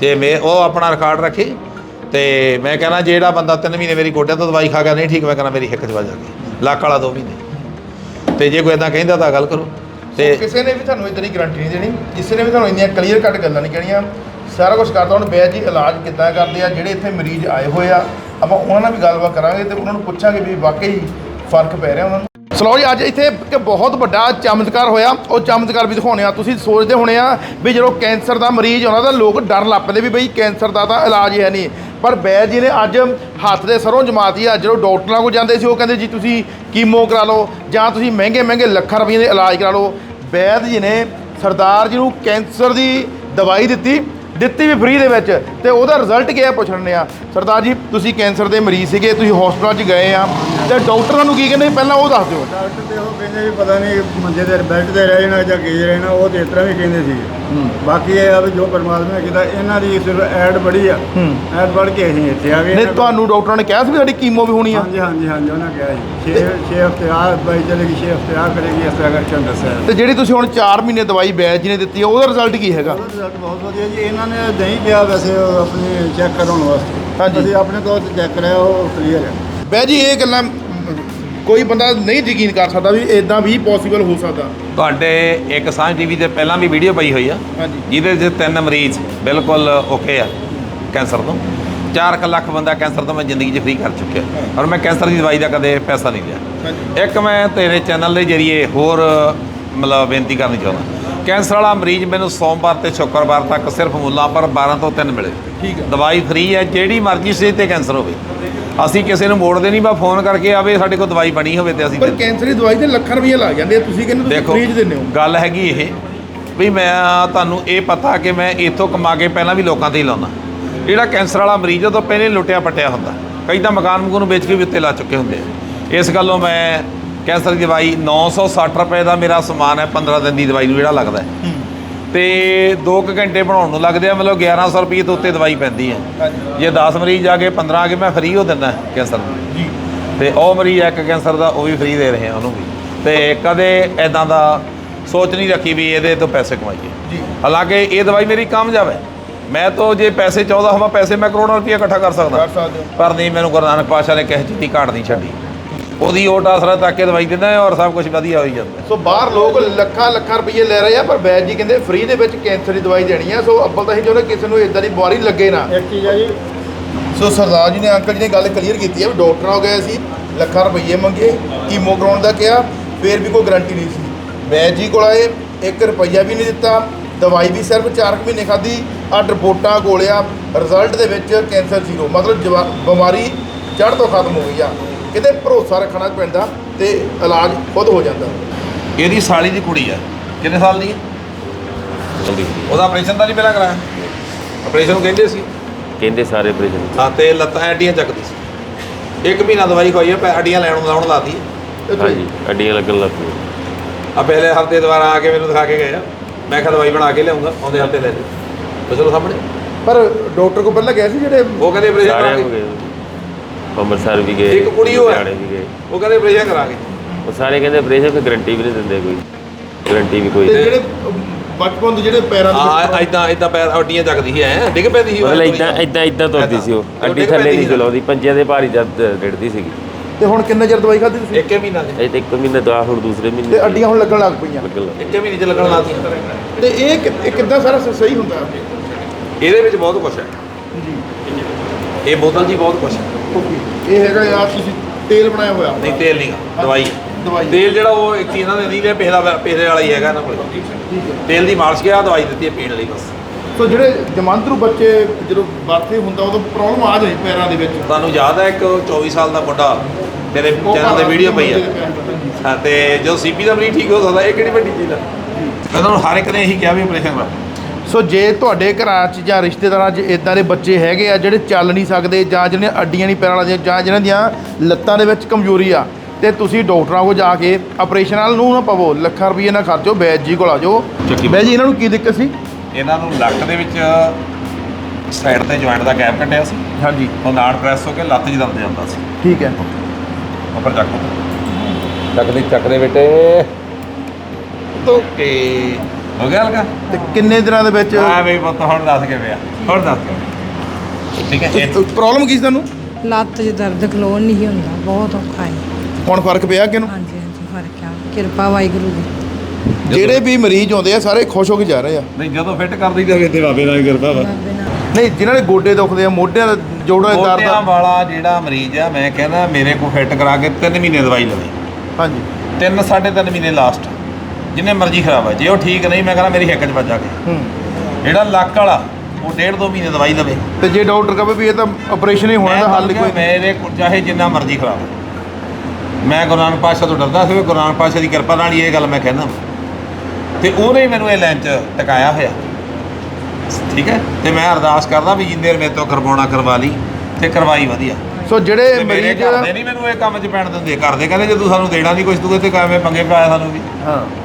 ਜੇ ਮੈਂ ਉਹ ਆਪਣਾ ਰਿਕਾਰਡ ਰੱਖੇ ਤੇ ਮੈਂ ਕਹਿੰਦਾ ਜਿਹੜਾ ਬੰਦਾ 3 ਮਹੀਨੇ ਮੇਰੀ ਗੋਡਿਆਂ ਤੋਂ ਦਵਾਈ ਖਾ ਕੇ ਨਹੀਂ ਠੀਕ, ਮੈਂ ਕਹਿੰਦਾ ਮੇਰੀ ਹਿੱਕ 'ਚ ਵੱਜ ਗਈ ਲੱਕ ਵਾਲਾ 2 ਮਹੀਨੇ। ਤੇ ਜੇ ਕੋਈ ਇਦਾਂ ਕਹਿੰਦਾ ਤਾਂ ਗੱਲ ਕਰੋ। ਤੇ ਕਿਸੇ ਨੇ ਵੀ ਤੁਹਾਨੂੰ ਇਦਾਂ ਦੀ ਗਾਰੰਟੀ ਨਹੀਂ ਦੇਣੀ, ਕਿਸੇ ਨੇ ਵੀ ਤੁਹਾਨੂੰ ਇੰਨੀਆਂ ਕਲੀਅਰ ਕੱਟ ਗੱਲਾਂ ਨਹੀਂ ਕਹਿਣੀਆਂ। ਸਾਰਾ ਕੁਝ ਕਰਦਾ ਹੁਣ ਬੈਜ ਜੀ ਇਲਾਜ ਕਿੱਦਾਂ ਕਰਦੇ ਆ, ਜਿਹੜੇ ਇੱਥੇ ਮਰੀਜ਼ ਆਏ ਹੋਏ ਆ, ਆਪਾਂ ਉਹਨਾਂ ਨਾਲ ਵੀ ਗੱਲਬਾਤ ਕਰਾਂਗੇ ਤੇ ਉਹਨਾਂ ਨੂੰ ਪੁੱਛਾਂਗੇ ਵੀ ਵਾਕਈ ਫ਼ਰਕ ਪੈ ਰਿਹਾ ਉਹਨਾਂ ਨੂੰ। ਸਲੋ ਜੀ, ਅੱਜ ਇੱਥੇ ਇੱਕ ਬਹੁਤ ਵੱਡਾ ਚਮਤਕਾਰ ਹੋਇਆ। ਉਹ ਚਮਤਕਾਰ ਵੀ ਦਿਖਾਉਣੇ ਆ। ਤੁਸੀਂ ਸੋਚਦੇ ਹੋਣੇ ਆ ਵੀ ਜਦੋਂ ਕੈਂਸਰ ਦਾ ਮਰੀਜ਼ ਆਉਂਦਾ ਤਾਂ ਲੋਕ ਡਰ ਲੱਪਦੇ ਵੀ ਬਈ ਕੈਂਸਰ ਦਾ ਤਾਂ ਇਲਾਜ ਹੈ ਨਹੀਂ। ਪਰ ਬੈਦ ਜੀ ਨੇ ਅੱਜ ਹੱਥ ਦੇ ਸਰੋਂ ਜਮਾਤੀ ਆ, ਜਦੋਂ ਡਾਕਟਰਾਂ ਕੋਲ ਜਾਂਦੇ ਸੀ, ਉਹ ਕਹਿੰਦੇ ਜੀ, ਤੁਸੀਂ ਕੀਮੋ ਕਰਾ ਲਓ ਜਾਂ ਤੁਸੀਂ ਮਹਿੰਗੇ ਮਹਿੰਗੇ ਲੱਖਾਂ ਰੁਪਏ ਦੇ ਇਲਾਜ ਕਰਾ ਲਓ। ਬੈਦ ਜੀ ਨੇ ਸਰਦਾਰ ਜੀ ਨੂੰ ਕੈਂਸਰ ਦੀ ਦਵਾਈ ਦਿੱਤੀ ਦਿੱਤੀ ਵੀ ਫ੍ਰੀ ਦੇ ਵਿੱਚ। ਤੇ ਉਹਦਾ ਰਿਜ਼ਲਟ ਕੀ ਹੈ ਪੁੱਛਣੇ ਆ ਸਰਦਾਰ ਜੀ ਤੁਸੀਂ ਕੈਂਸਰ ਦੇ ਮਰੀਜ਼ ਸੀਗੇ ਤੁਸੀਂ ਹਸਪਤਾਲ 'ਚ ਗਏ ਆ। ਤੇ ਡਾਕਟਰ ਤੁਹਾਨੂੰ ਕੀ ਕਹਿੰਦੇ? ਪਹਿਲਾਂ ਉਹ ਦੱਸ ਦਿਓ। ਡਾਕਟਰ ਤੇ ਉਹ ਕਹਿੰਦੇ ਵੀ ਪਤਾ ਨਹੀਂ ਮੰਜੇ ਦੇ ਬੈੱਡ ਤੇ ਰਹਿ ਜਾਣਾ ਜਾਂ ਕੀ ਰਹਿਣਾ ਉਹ ਤੇ ਇਸ ਤਰ੍ਹਾਂ ਵੀ ਕਹਿੰਦੇ ਸੀ ਬਾਕੀ ਇਹ ਆ ਵੀ ਜੋ ਪਰਮਾਤਮਾ ਨੇ ਕੀਤਾ ਇਹਨਾਂ ਦੀ ਸਿਰਫ ਐਡ ਬੜੀ ਆ। ਐਡ ਬੜ ਕੇ ਅਸੀਂ ਇੱਥੇ ਆ ਗਏ। ਨਹੀਂ ਤੁਹਾਨੂੰ ਡਾਕਟਰਾਂ ਨੇ ਕਿਹਾ ਸੀ ਵੀ ਸਾਡੀ ਕੀਮੋ ਵੀ ਹੋਣੀ ਆ? ਹਾਂਜੀ ਹਾਂਜੀ ਹਾਂਜੀ ਉਹਨਾਂ ਕਿਹਾ ਜੀ 6 6 ਹਫ਼ਤੇ ਆ ਬਾਈ ਚਲੇਗੀ 6 ਹਫ਼ਤੇ ਆ ਕਰੇਗੀ ਇਸ ਤਰ੍ਹਾਂ ਕਰਕੇ ਦੱਸਿਆ। ਤੇ ਜਿਹੜੀ ਤੁਸੀਂ ਹੁਣ 4 ਮਹੀਨੇ ਦਵਾਈ ਬੈਜ ਜੀ ਨੇ ਦਿੱਤੀ ਆ ਉਹਦਾ ਰਿਜ਼ਲਟ ਕੀ ਹੈਗਾ? ਉਹਦਾ ਰਿਜ਼ਲਟ ਬਹੁਤ ਵਧੀਆ ਜੀ ਇਹਨਾਂ ਨੇ ਨਹੀਂ ਕਿਹਾ ਵੈਸੇ ਆਪਣੀ ਚੈੱਕ ਕਰਾਉਣ ਵਾਸਤੇ। ਹਾਂਜੀ। ਅਸੀਂ ਆਪਣੇ ਤੇ ਚੈੱਕ ਕਰਾਇਆ ਉਹ ਕਲੀਅਰ ਹੈ। ਬੈ ਜੀ ਇਹ ਗੱਲਾਂ ਕੋਈ ਬੰਦਾ ਨਹੀਂ ਯਕੀਨ ਕਰ ਸਕਦਾ ਵੀ ਇਦਾਂ ਵੀ ਪੋਸੀਬਲ ਹੋ ਸਕਦਾ। ਤੁਹਾਡੇ ਇੱਕ ਸਾਂਝ ਟੀਵੀ ਤੇ ਪਹਿਲਾਂ ਵੀ ਵੀਡੀਓ ਪਈ ਹੋਈ ਆ। ਹਾਂਜੀ। ਜਿਹਦੇ 'ਚ ਤਿੰਨ ਮਰੀਜ਼ ਬਿਲਕੁਲ ਓਕੇ ਆ ਕੈਂਸਰ ਤੋਂ। 4 ਲੱਖ ਬੰਦਾ ਕੈਂਸਰ ਤੋਂ ਮੈਂ ਜ਼ਿੰਦਗੀ 'ਚ ਫ੍ਰੀ ਕਰ ਚੁੱਕਿਆ। ਔਰ ਮੈਂ ਕੈਂਸਰ ਦੀ ਦਵਾਈ ਦਾ ਕਦੇ ਪੈਸਾ ਨਹੀਂ ਲਿਆ। ਹਾਂਜੀ। ਇੱਕ ਮੈਂ ਤੇਰੇ ਚੈਨਲ ਦੇ ਜਰੀਏ ਹੋਰ ਮਤਲਬ ਬੇਨਤੀ ਕਰਨੀ ਚਾਹੁੰਦਾ। ਕੈਂਸਰ ਵਾਲਾ ਮਰੀਜ਼ ਮੈਨੂੰ ਸੋਮਵਾਰ ਤੇ ਸ਼ੁੱਕਰਵਾਰ ਤੱਕ ਸਿਰਫ ਮੁੱਲਾਂ ਪਰ 12 ਤੋਂ 3 ਮਿਲੇ। ਠੀਕ ਹੈ। ਦਵਾਈ ਫ੍ਰੀ ਹੈ ਜਿਹੜੀ ਮਰਜ਼ੀ ਸਟੇਜ ਤੇ ਕੈਂਸਰ ਹੋਵੇ। ਅਸੀਂ ਕਿਸੇ ਨੂੰ ਮੋੜਦੇ ਨਹੀਂ ਬਾ ਫੋਨ ਕਰਕੇ ਆਵੇ ਸਾਡੇ ਕੋਲ ਦਵਾਈ ਬਣੀ ਹੋਵੇ ਤੇ ਅਸੀਂ ਪਰ ਕੈਂਸਰ ਦੀ ਦਵਾਈ ਤੇ ਲੱਖਾਂ ਰੁਪਏ ਲੱਗ ਜਾਂਦੇ ਆ ਤੁਸੀਂ ਕਹਿੰਦੇ ਤੁਸੀਂ ਫ੍ਰੀ 'ਚ ਦਿੰਦੇ ਹੋ। ਗੱਲ ਹੈਗੀ ਇਹ ਵੀ ਮੈਂ ਤੁਹਾਨੂੰ ਇਹ ਪਤਾ ਕਿ ਮੈਂ ਇਥੋਂ ਕਮਾ ਕੇ ਪਹਿਲਾਂ ਵੀ ਲੋਕਾਂ ਤੇ ਹੀ ਲਾਉਣਾ ਜਿਹੜਾ ਕੈਂਸਰ ਵਾਲਾ ਮਰੀਜ਼ ਉਹ ਤੋਂ ਪਹਿਲੇ ਲੁੱਟਿਆ ਪਟਿਆ ਹੁੰਦਾ। ਕਈ ਤਾਂ ਮਕਾਨ ਮਕੂਨ ਨੂੰ ਵੇਚ ਕੇ ਵੀ ਉੱਤੇ ਲਾ ਚੁੱਕੇ ਹੁੰਦੇ ਆ। ਇਸ ਗੱਲੋਂ ਮੈਂ ਕੈਂਸਰ ਦੀ ਦਵਾਈ 960 ਰੁਪਏ ਦਾ ਮੇਰਾ ਸਮਾਨ ਹੈ 15 ਦਿਨ ਦੀ ਦਵਾਈ ਨੂੰ ਜਿਹੜਾ ਲੱਗਦਾ ਹੈ। ਤੇ 2 ਘੰਟੇ ਬਣਾਉਣ ਨੂੰ ਲੱਗਦੇ ਆ ਮਤਲਬ 1100 ਰੁਪਏ ਤੋਂ ਉੱਤੇ ਦਵਾਈ ਪੈਂਦੀ ਹੈ। ਜੇ 10 ਮਰੀਜ਼ ਆ ਗਏ 15 ਆ ਗਏ ਮੈਂ ਫ੍ਰੀ ਹੋ ਦਿੰਦਾ ਕੈਂਸਰ ਜੀ। ਤੇ ਉਹ ਮਰੀਜ਼ ਇੱਕ ਕੈਂਸਰ ਦਾ ਉਹ ਵੀ ਫ੍ਰੀ ਦੇ ਰਹੇ ਆ ਉਹਨੂੰ ਵੀ। ਤੇ ਕਦੇ ਐਦਾਂ ਦਾ ਸੋਚ ਨਹੀਂ ਰੱਖੀ ਵੀ ਇਹਦੇ ਤੋਂ ਪੈਸੇ ਕਮਾਈਏ। ਜੀ। ਹਾਲਾਂਕਿ ਇਹ ਦਵਾਈ ਮੇਰੀ ਕਾਮਯਾਬ ਹੈ। ਮੈਂ ਤਾਂ ਜੇ ਪੈਸੇ ਚਾਹੁੰਦਾ ਹੋਵਾਂ ਪੈਸੇ ਮੈਂ ਕਰੋੜਾਂ ਰੁਪਏ ਇਕੱਠਾ ਕਰ ਸਕਦਾ। ਹੋ। ਪਰ ਨਹੀਂ ਮੈਨੂੰ ਗੁਰੂ ਨਾਨਕ ਪਾਤਸ਼ਾਹ ਨੇ ਕਿਸੇ ਚੀਜ਼ ਦੀ ਘਾਟ ਨਹੀਂ ਛੱਡੀ। ਉਹਦੀ ਓਟ ਆਸਰਾ ਤੱਕ ਕੇ ਦਵਾਈ ਦਿੰਦਾ ਹੈ ਔਰ ਸਭ ਕੁਝ ਵਧੀਆ ਹੋਈ ਜਾਂਦਾ ਸੋ ਬਾਹਰ ਲੋਕ ਲੱਖਾਂ ਲੱਖਾਂ ਰੁਪਏ ਲੈ ਰਹੇ ਆ ਪਰ ਬੈਜ ਜੀ ਕਹਿੰਦੇ ਫ੍ਰੀ ਦੇ ਵਿੱਚ ਕੈਂਸਰ ਦੀ ਦਵਾਈ ਦੇਣੀ ਆ। ਸੋ ਅੱਬਲ ਤਾਂ ਅਸੀਂ ਚਾਹੁੰਦੇ ਕਿਸੇ ਨੂੰ ਇਦਾਂ ਦੀ ਬਿਮਾਰੀ ਲੱਗੇ ਨਾ। ਇੱਕ ਚੀਜ਼ ਹੈ ਜੀ। ਸੋ ਸਰਦਾਰ ਜੀ ਨੇ ਅੰਕਲ ਜੀ ਨੇ ਗੱਲ ਕਲੀਅਰ ਕੀਤੀ ਹੈ ਵੀ ਡਾਕਟਰ ਹੋ ਗਏ ਸੀ ਲੱਖਾਂ ਰੁਪਏ ਮੰਗੇ ਕੀਮੋ ਕਰਾਉਣ ਦਾ ਕਿਹਾ ਫੇਰ ਵੀ ਕੋਈ ਗਾਰੰਟੀ ਨਹੀਂ ਸੀ। ਬੈਜ ਜੀ ਕੋਲ ਆਏ 1 ਰੁਪਈਆ ਵੀ ਨਹੀਂ ਦਿੱਤਾ ਦਵਾਈ ਵੀ ਸਿਰਫ 4 ਮਹੀਨੇ ਖਾਧੀ ਆ ਰਿਪੋਰਟਾਂ ਕੋਲਿਆ ਰਿਜ਼ਲਟ ਦੇ ਵਿੱਚ ਕੈਂਸਰ ਜ਼ੀਰੋ। ਮਤਲਬ ਜਵਾ- ਬਿਮਾਰੀ ਜੜ ਤੋਂ ਖਤਮ ਹੋ ਗਈ ਆ। ਕਿਤੇ ਭਰੋਸਾ ਰੱਖਣਾ ਪੈਂਦਾ ਤੇ ਇਲਾਜ ਖੁਦ ਹੋ ਜਾਂਦਾ। ਇਹਦੀ ਸਾਲੀ ਦੀ ਕੁੜੀ ਆ। ਕਿੰਨੇ ਸਾਲ ਦੀ ਹੈ ਉਹਦਾ ਆਪਰੇਸ਼ਨ ਤਾਂ ਨਹੀਂ ਪਹਿਲਾਂ ਕਰਾਇਆ? ਆਪਰੇਸ਼ਨ ਨੂੰ ਕਹਿੰਦੇ ਸੀ? ਕਹਿੰਦੇ ਸਾਰੇ ਆਪਰੇਸ਼ਨ ਹਾਂ ਤੇ ਲੱਤਾਂ ਅੱਡੀਆਂ ਚੱਕਦੀ ਸੀ। ਇੱਕ ਮਹੀਨਾ ਦਵਾਈ ਖਵਾਈ ਪੈ ਅੱਡੀਆਂ ਲੈਣ ਲਾਉਣ ਲਾਤੀ। ਹਾਂਜੀ ਅੱਡੀਆਂ ਲੱਗਣ ਲੱਗ ਪਈਆਂ। ਆ ਪਹਿਲੇ ਹਫ਼ਤੇ ਦੁਬਾਰਾ ਆ ਕੇ ਮੈਨੂੰ ਦਿਖਾ ਕੇ ਗਏ ਆ। ਮੈਂ ਕਿਹਾ ਦਵਾਈ ਬਣਾ ਕੇ ਲਿਆਉਂਗਾ ਆਉਂਦੇ ਹਫ਼ਤੇ ਲੈ ਲਿਓ। ਤੇ ਚਲੋ ਸਾਹਮਣੇ। ਪਰ ਡਾਕਟਰ ਕੋਲ ਪਹਿਲਾਂ ਗਏ ਸੀ ਜਿਹੜੇ ਉਹ ਕਹਿੰਦੇ ਆਪਰੇਸ਼ਨ ਕਰਾ ਸਾਰਿਆਂ ਨੂੰ ਕੇ। ਗਏ। ਅੰਮ੍ਰਿਤਸਰ ਵੀ ਗਏ ਇੱਕ ਕੁੜੀ ਉਹ ਹੈ। ਲੁਧਿਆਣੇ ਵੀ ਗਏ। ਉਹ ਕਹਿੰਦੇ ਆਪਰੇਸ਼ਨ ਕਰਾ ਕੇ। ਉਹ ਸਾਰੇ ਕਹਿੰਦੇ ਆਪਰੇਸ਼ਨ ਫਿਰ ਗਰੰਟੀ ਵੀ ਨਹੀਂ ਦਿੰਦੇ ਕੋਈ। ਗਰੰਟੀ ਵੀ ਕੋਈ ਤੇ ਨਹੀਂ। ਜਿਹੜੇ ਬਚਪਨ ਤੋਂ ਜਿਹੜੇ ਪੈਰਾਂ ਦੇ ਹਾਂ ਵਿੱਚ ਇਦਾਂ ਇਦਾਂ ਪੈਰ ਅੱਡੀਆਂ ਚੱਕਦੀ ਸੀ ਐ ਡਿੱਗ ਪੈਂਦੀ ਸੀ ਉਹ ਮਤਲਬ ਤੁਰੀ ਇਦਾਂ ਜਾਂਦੀ। ਇਦਾਂ ਇਦਾਂ ਤੁਰਦੀ ਸੀ ਉਹ। ਉਹ ਅੱਡੀ ਡਿੱਗ ਥੱਲੇ ਪੈਂਦੀ ਨਹੀਂ ਸੀ। ਚਲਾਉਂਦੀ ਪੰਜਿਆਂ ਦੇ ਭਾਰੀ ਜਦ ਡਿੱਗਦੀ ਸੀਗੀ। ਤੇ ਹੁਣ ਕਿੰਨੇ ਚਿਰ ਦਵਾਈ ਖਾਧੀ ਤੁਸੀਂ? ਇੱਕੇ ਮਹੀਨਾ ਦੇ ਇਹ ਤੇ ਇੱਕ ਮਹੀਨੇ ਤੋਂ ਆ ਹੁਣ ਦੂਸਰੇ ਮਹੀਨੇ ਤੇ ਅੱਡੀਆਂ ਹੁਣ ਲੱਗਣ ਲੱਗ ਪਈਆਂ। ਲੱਗਣ ਲੱਗ ਇੱਕੇ ਮਹੀਨੇ ਚ ਲੱਗਣ ਲਾਤੀ ਤੇ ਇਹ ਕਿ- ਇਹ ਕਿੱਦਾਂ ਸਾਰਾ ਸ- ਸਹੀ ਹੁੰਦਾ? ਇਹਦੇ ਵਿੱਚ ਬਹੁਤ ਕੁਝ ਹੈ। ਜੀ। ਇਹ ਬੋਤਲ ਜੀ ਬਹੁਤ ਕੁਝ ਹੈ। ਓਕੇ। ਇਹ ਹੈਗਾ ਯਾਰ ਤੁਸੀਂ ਤੇਲ ਬਣਾਇਆ ਹੋਇਆ। ਨਹੀਂ ਤੇਲ ਨਹੀਂ ਗਾ, ਦਵਾਈ। ਹੈ। ਦਵਾਈ। ਤੇਲ ਜਿਹੜਾ ਉਹ ਇੱਕ ਇਹਨਾਂ ਦੇ ਨਹੀਂ ਨੇ ਪਿਛਲਾ ਪਿਛਲੇ ਵਾਲਾ ਹੀ ਹੈਗਾ ਇਹਨਾਂ ਕੋਲ। ਤੇਲ ਦੀ ਮਾਲਿਸ਼ ਕਿਹਾ ਦਵਾਈ ਦਿੱਤੀ ਹੈ ਪੀਣ ਲਈ ਬਸ। ਸੋ ਜਿਹੜੇ ਜਮਾਂਦਰੂ ਬੱਚੇ ਜਦੋਂ ਬਰਥਡੇ ਹੁੰਦਾ ਉਦੋਂ ਪ੍ਰੋਬਲਮ ਆ ਜਾਂਦੀ ਪੈਰਾਂ ਦੇ ਵਿੱਚ। ਤੁਹਾਨੂੰ ਯਾਦ ਹੈ ਇੱਕ 24 ਸਾਲ ਦਾ ਮੁੰਡਾ ਮੇਰੇ ਚੈਨਲ ਤੇ ਵੀਡੀਓ ਪਈ ਆ ਹਾਂ ਤੇ ਜਦੋਂ ਸੀਪੀ ਦਾ ਮਰੀਜ਼ ਠੀਕ ਹੋ ਸਕਦਾ ਇਹ ਕਿਹੜੀ ਵੱਡੀ ਚੀਜ਼ ਆ? ਮੈਂ ਤੁਹਾਨੂੰ ਹਰ ਇੱਕ ਨੇ ਇਹੀ ਕਿਹਾ ਵੀ ਆਪਰੇਸ਼ਨ ਕਰਾ। ਸੋ ਜੇ ਤੁਹਾਡੇ ਘਰਾਂ 'ਚ ਜਾਂ ਰਿਸ਼ਤੇਦਾਰਾਂ 'ਚ ਇਦਾਂ ਦੇ ਬੱਚੇ ਹੈਗੇ ਆ ਜਿਹੜੇ ਚੱਲ ਨਹੀਂ ਸਕਦੇ ਜਾਂ ਜਿਹਨੇ ਅੱਡੀਆਂ ਨਹੀਂ ਪੈਰਾਂ ਵਾਲੀਆਂ ਜਾਂ ਜਿਨ੍ਹਾਂ ਦੀਆਂ ਲੱਤਾਂ ਦੇ ਵਿੱਚ ਕਮਜ਼ੋਰੀ ਆ ਤੇ ਤੁਸੀਂ ਡਾਕਟਰਾਂ ਕੋਲ ਜਾ ਕੇ ਆਪਰੇਸ਼ਨ ਨਾਲ ਨੂੰ ਨਾ ਪਵੋ ਲੱਖਾਂ ਰੁਪਏ ਨਾ ਖਰਚੋ ਬੈਜ ਜੀ ਕੋਲ ਆ ਜਾਓ। ਬੈਜ ਜੀ ਇਹਨਾਂ ਨੂੰ ਕੀ ਦਿੱਕਤ ਸੀ? ਇਹਨਾਂ ਨੂੰ ਲੱਕ ਦੇ ਵਿੱਚ ਸਾਈਡ ਤੇ ਜੁਆਇੰਟ ਦਾ ਗੈਪ ਕੱਟਿਆ ਸੀ। ਹਾਂਜੀ। ਉਹ ਨਾੜ ਪ੍ਰੈਸ ਹੋ ਕੇ ਲੱਤ 'ਚ ਦਰਦ ਜਾਂਦਾ ਸੀ। ਠੀਕ ਹੈ। ਉੱਪਰ ਚੱਕ। ਚੱਕ ਦੇ ਚੱਕ ਦੇ ਬੇਟੇ। ਓਕੇ ਹੋ ਗਿਆ ਹਲਕਾ? ਤੇ ਕਿੰਨੇ ਦਿਨਾਂ ਦੇ ਵਿੱਚ? ਆ ਬਈ ਪੁੱਤ ਹੁਣ ਦੱਸ ਕੇ ਪਿਆ। ਹੁਣ ਦੱਸ ਕੇ ਠੀਕ ਹੈ ਇਹ ਪ੍ਰੋਬਲਮ ਕੀ ਸੀ ਤੁਹਾਨੂੰ? ਲੱਤ 'ਚ ਦਰਦ ਖਲੋਣ ਨਹੀਂ ਹੁੰਦਾ। ਬਹੁਤ ਔਖਾ ਹੈ ਹੁਣ ਫ਼ਰਕ ਪਿਆ ਕਿ ਨੂੰ? ਹਾਂਜੀ ਹਾਂਜੀ ਫ਼ਰਕ ਆ। ਕਿਰਪਾ ਵਾਹਿਗੁਰੂ ਦੀ। ਜਿਹੜੇ ਵੀ ਮਰੀਜ਼ ਆਉਂਦੇ ਆ ਸਾਰੇ ਖੁਸ਼ ਹੋ ਕੇ ਜਾ ਰਹੇ ਆ। ਨਹੀਂ ਜਦੋਂ ਫਿੱਟ ਕਰ ਦਈਦਾ ਵੀ ਤੇ ਬਾਬੇ ਨਾਲ ਕਿਰਪਾ ਵਾ। ਨਹੀਂ ਜਿਨ੍ਹਾਂ ਦੇ ਗੋਡੇ ਦੁਖਦੇ ਆ ਮੋਢਿਆਂ ਦਾ ਜੋੜਾਂ ਦੇ ਦਰਦ ਮੋਟਿਆਂ ਆ ਵਾਲਾ ਜਿਹੜਾ ਮਰੀਜ਼ ਆ ਮੈਂ ਕਹਿੰਦਾ ਮੇਰੇ ਕੋਲ ਫਿੱਟ ਕਰਾ ਕੇ 3 ਮਹੀਨੇ ਦਵਾਈ ਲਵੇ। ਹਾਂਜੀ। 3 3.5 ਮਹੀਨੇ ਲਾਸਟ ਜਿੰਨੇ ਮਰਜ਼ੀ ਖਰਾਬ ਆ। ਜੇ ਉਹ ਠੀਕ ਨਹੀਂ ਮੈਂ ਕਹਿੰਦਾ ਮੇਰੀ ਹਿੱਕ 'ਚ ਵੱਜਾ ਕੇ। ਹੂੰ। ਜਿਹੜਾ ਲੱਕ ਵਾਲਾ ਉਹ ਡੇਢ ਦੋ ਮਹੀਨੇ ਦਵਾਈ ਲਵੇ। ਤੇ ਜੇ ਡਾਕਟਰ ਕਹੇ ਵੀ ਇਹ ਤਾਂ ਆਪਰੇਸ਼ਨ ਹੀ ਹੋਣਾ ਮੈਂ ਦਾ ਹੱਲ ਕੋਈ ਮੇਰੇ ਕੋਲ ਚਾਹੇ ਜਿੰਨਾ ਮਰਜ਼ੀ ਖਰਾਬ ਹੋ। ਮੈਂ ਗੁਰੂ ਨਾਨਕ ਪਾਤਸ਼ਾਹ ਤੋਂ ਡਰਦਾ ਸੀ ਵੀ ਗੁਰੂ ਨਾਨਕ ਪਾਤਸ਼ਾਹ ਦੀ ਕਿਰਪਾ ਨਾਲ ਹੀ ਇਹ ਗੱਲ ਮੈਂ ਕਹਿੰਦਾ ਤੇ ਉਹਨੇ ਮੈਨੂੰ ਇਹ ਲਾਈਨ 'ਚ ਟਿਕਾਇਆ ਹੋਇਆ। ਠੀਕ ਹੈ? ਤੇ ਮੈਂ ਅਰਦਾਸ ਕਰਦਾ ਵੀ ਜਿੰਨੇ ਮੇਰੇ ਤੋਂ ਕਰਵਾਉਣਾ ਕਰਵਾ ਲਈ ਤੇ ਕਰਵਾਈ ਵਧੀਆ। ਸੋ ਜਿਹੜੇ ਤੇ ਮੇਰੇ ਮਰੀਜ਼ ਘਰ ਦੇ ਨਹੀਂ ਮੈਨੂੰ ਇਹ ਕੰਮ 'ਚ ਪੈਣ ਦਿੰਦੇ। ਕਰਦੇ ਕਹਿੰਦੇ ਜੇ ਤੂੰ ਸਾਨੂੰ ਦੇਣਾ ਨਹੀਂ ਕੁਝ ਤੂੰ ਇੱਥੇ ਕਿਵੇਂ ਪੰਗੇ ਪਾਇਆ ਸਾਨੂੰ ਵੀ? ਹਾਂ।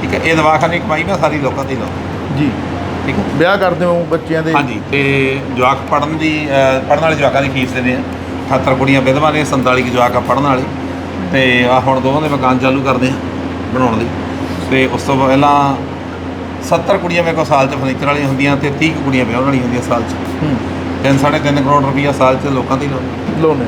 ਠੀਕ ਹੈ ਇਹ ਦਵਾਖਾਨੇ ਕਮਾਈ ਮੈਂ ਸਾਰੀ ਲੋਕਾਂ ਦੀ ਲਾਉਂ ਜੀ। ਠੀਕ ਹੈ। ਵਿਆਹ ਕਰਦੇ ਹੋ ਬੱਚਿਆਂ ਦੇ? ਹਾਂਜੀ ਤੇ ਜਵਾਕ ਪੜਨ ਦੀ ਪੜਨ ਵਾਲੇ ਜਵਾਕਾਂ ਦੀ ਫੀਸ ਦਿੰਦੇ ਆ। 78 ਕੁੜੀਆਂ ਵਿਧਵਾ ਨੇ 47 ਕੁ ਜਵਾਕ ਆ ਪੜਨ ਵਾਲੇ। ਤੇ ਆ ਹੁਣ ਦੋਵਾਂ ਦੇ ਮਕਾਨ ਚਾਲੂ ਕਰਦੇ ਆ ਬਣਾਉਣ ਦੀ ਤੇ ਉਸ ਤੋਂ ਪਹਿਲਾਂ 70 ਕੁੜੀਆਂ ਮੇਰੇ ਕੋਲ ਸਾਲ 'ਚ ਫਰਨੀਚਰ ਵਾਲੀਆਂ ਹੁੰਦੀਆਂ ਤੇ 30 ਕੁ ਕੁੜੀਆਂ ਵਿਆਹ ਵਾਲੀਆਂ ਹੁੰਦੀਆਂ ਸਾਲ 'ਚ। ਹੂੰ। ਤਿੰਨ ਸਾਢੇ ਤਿੰਨ ਕਰੋੜ ਰੁਪਈਆ ਸਾਲ 'ਚ ਲੋਕਾਂ ਦੀ ਲਾਉਂਦੇ ਲੋਨੇ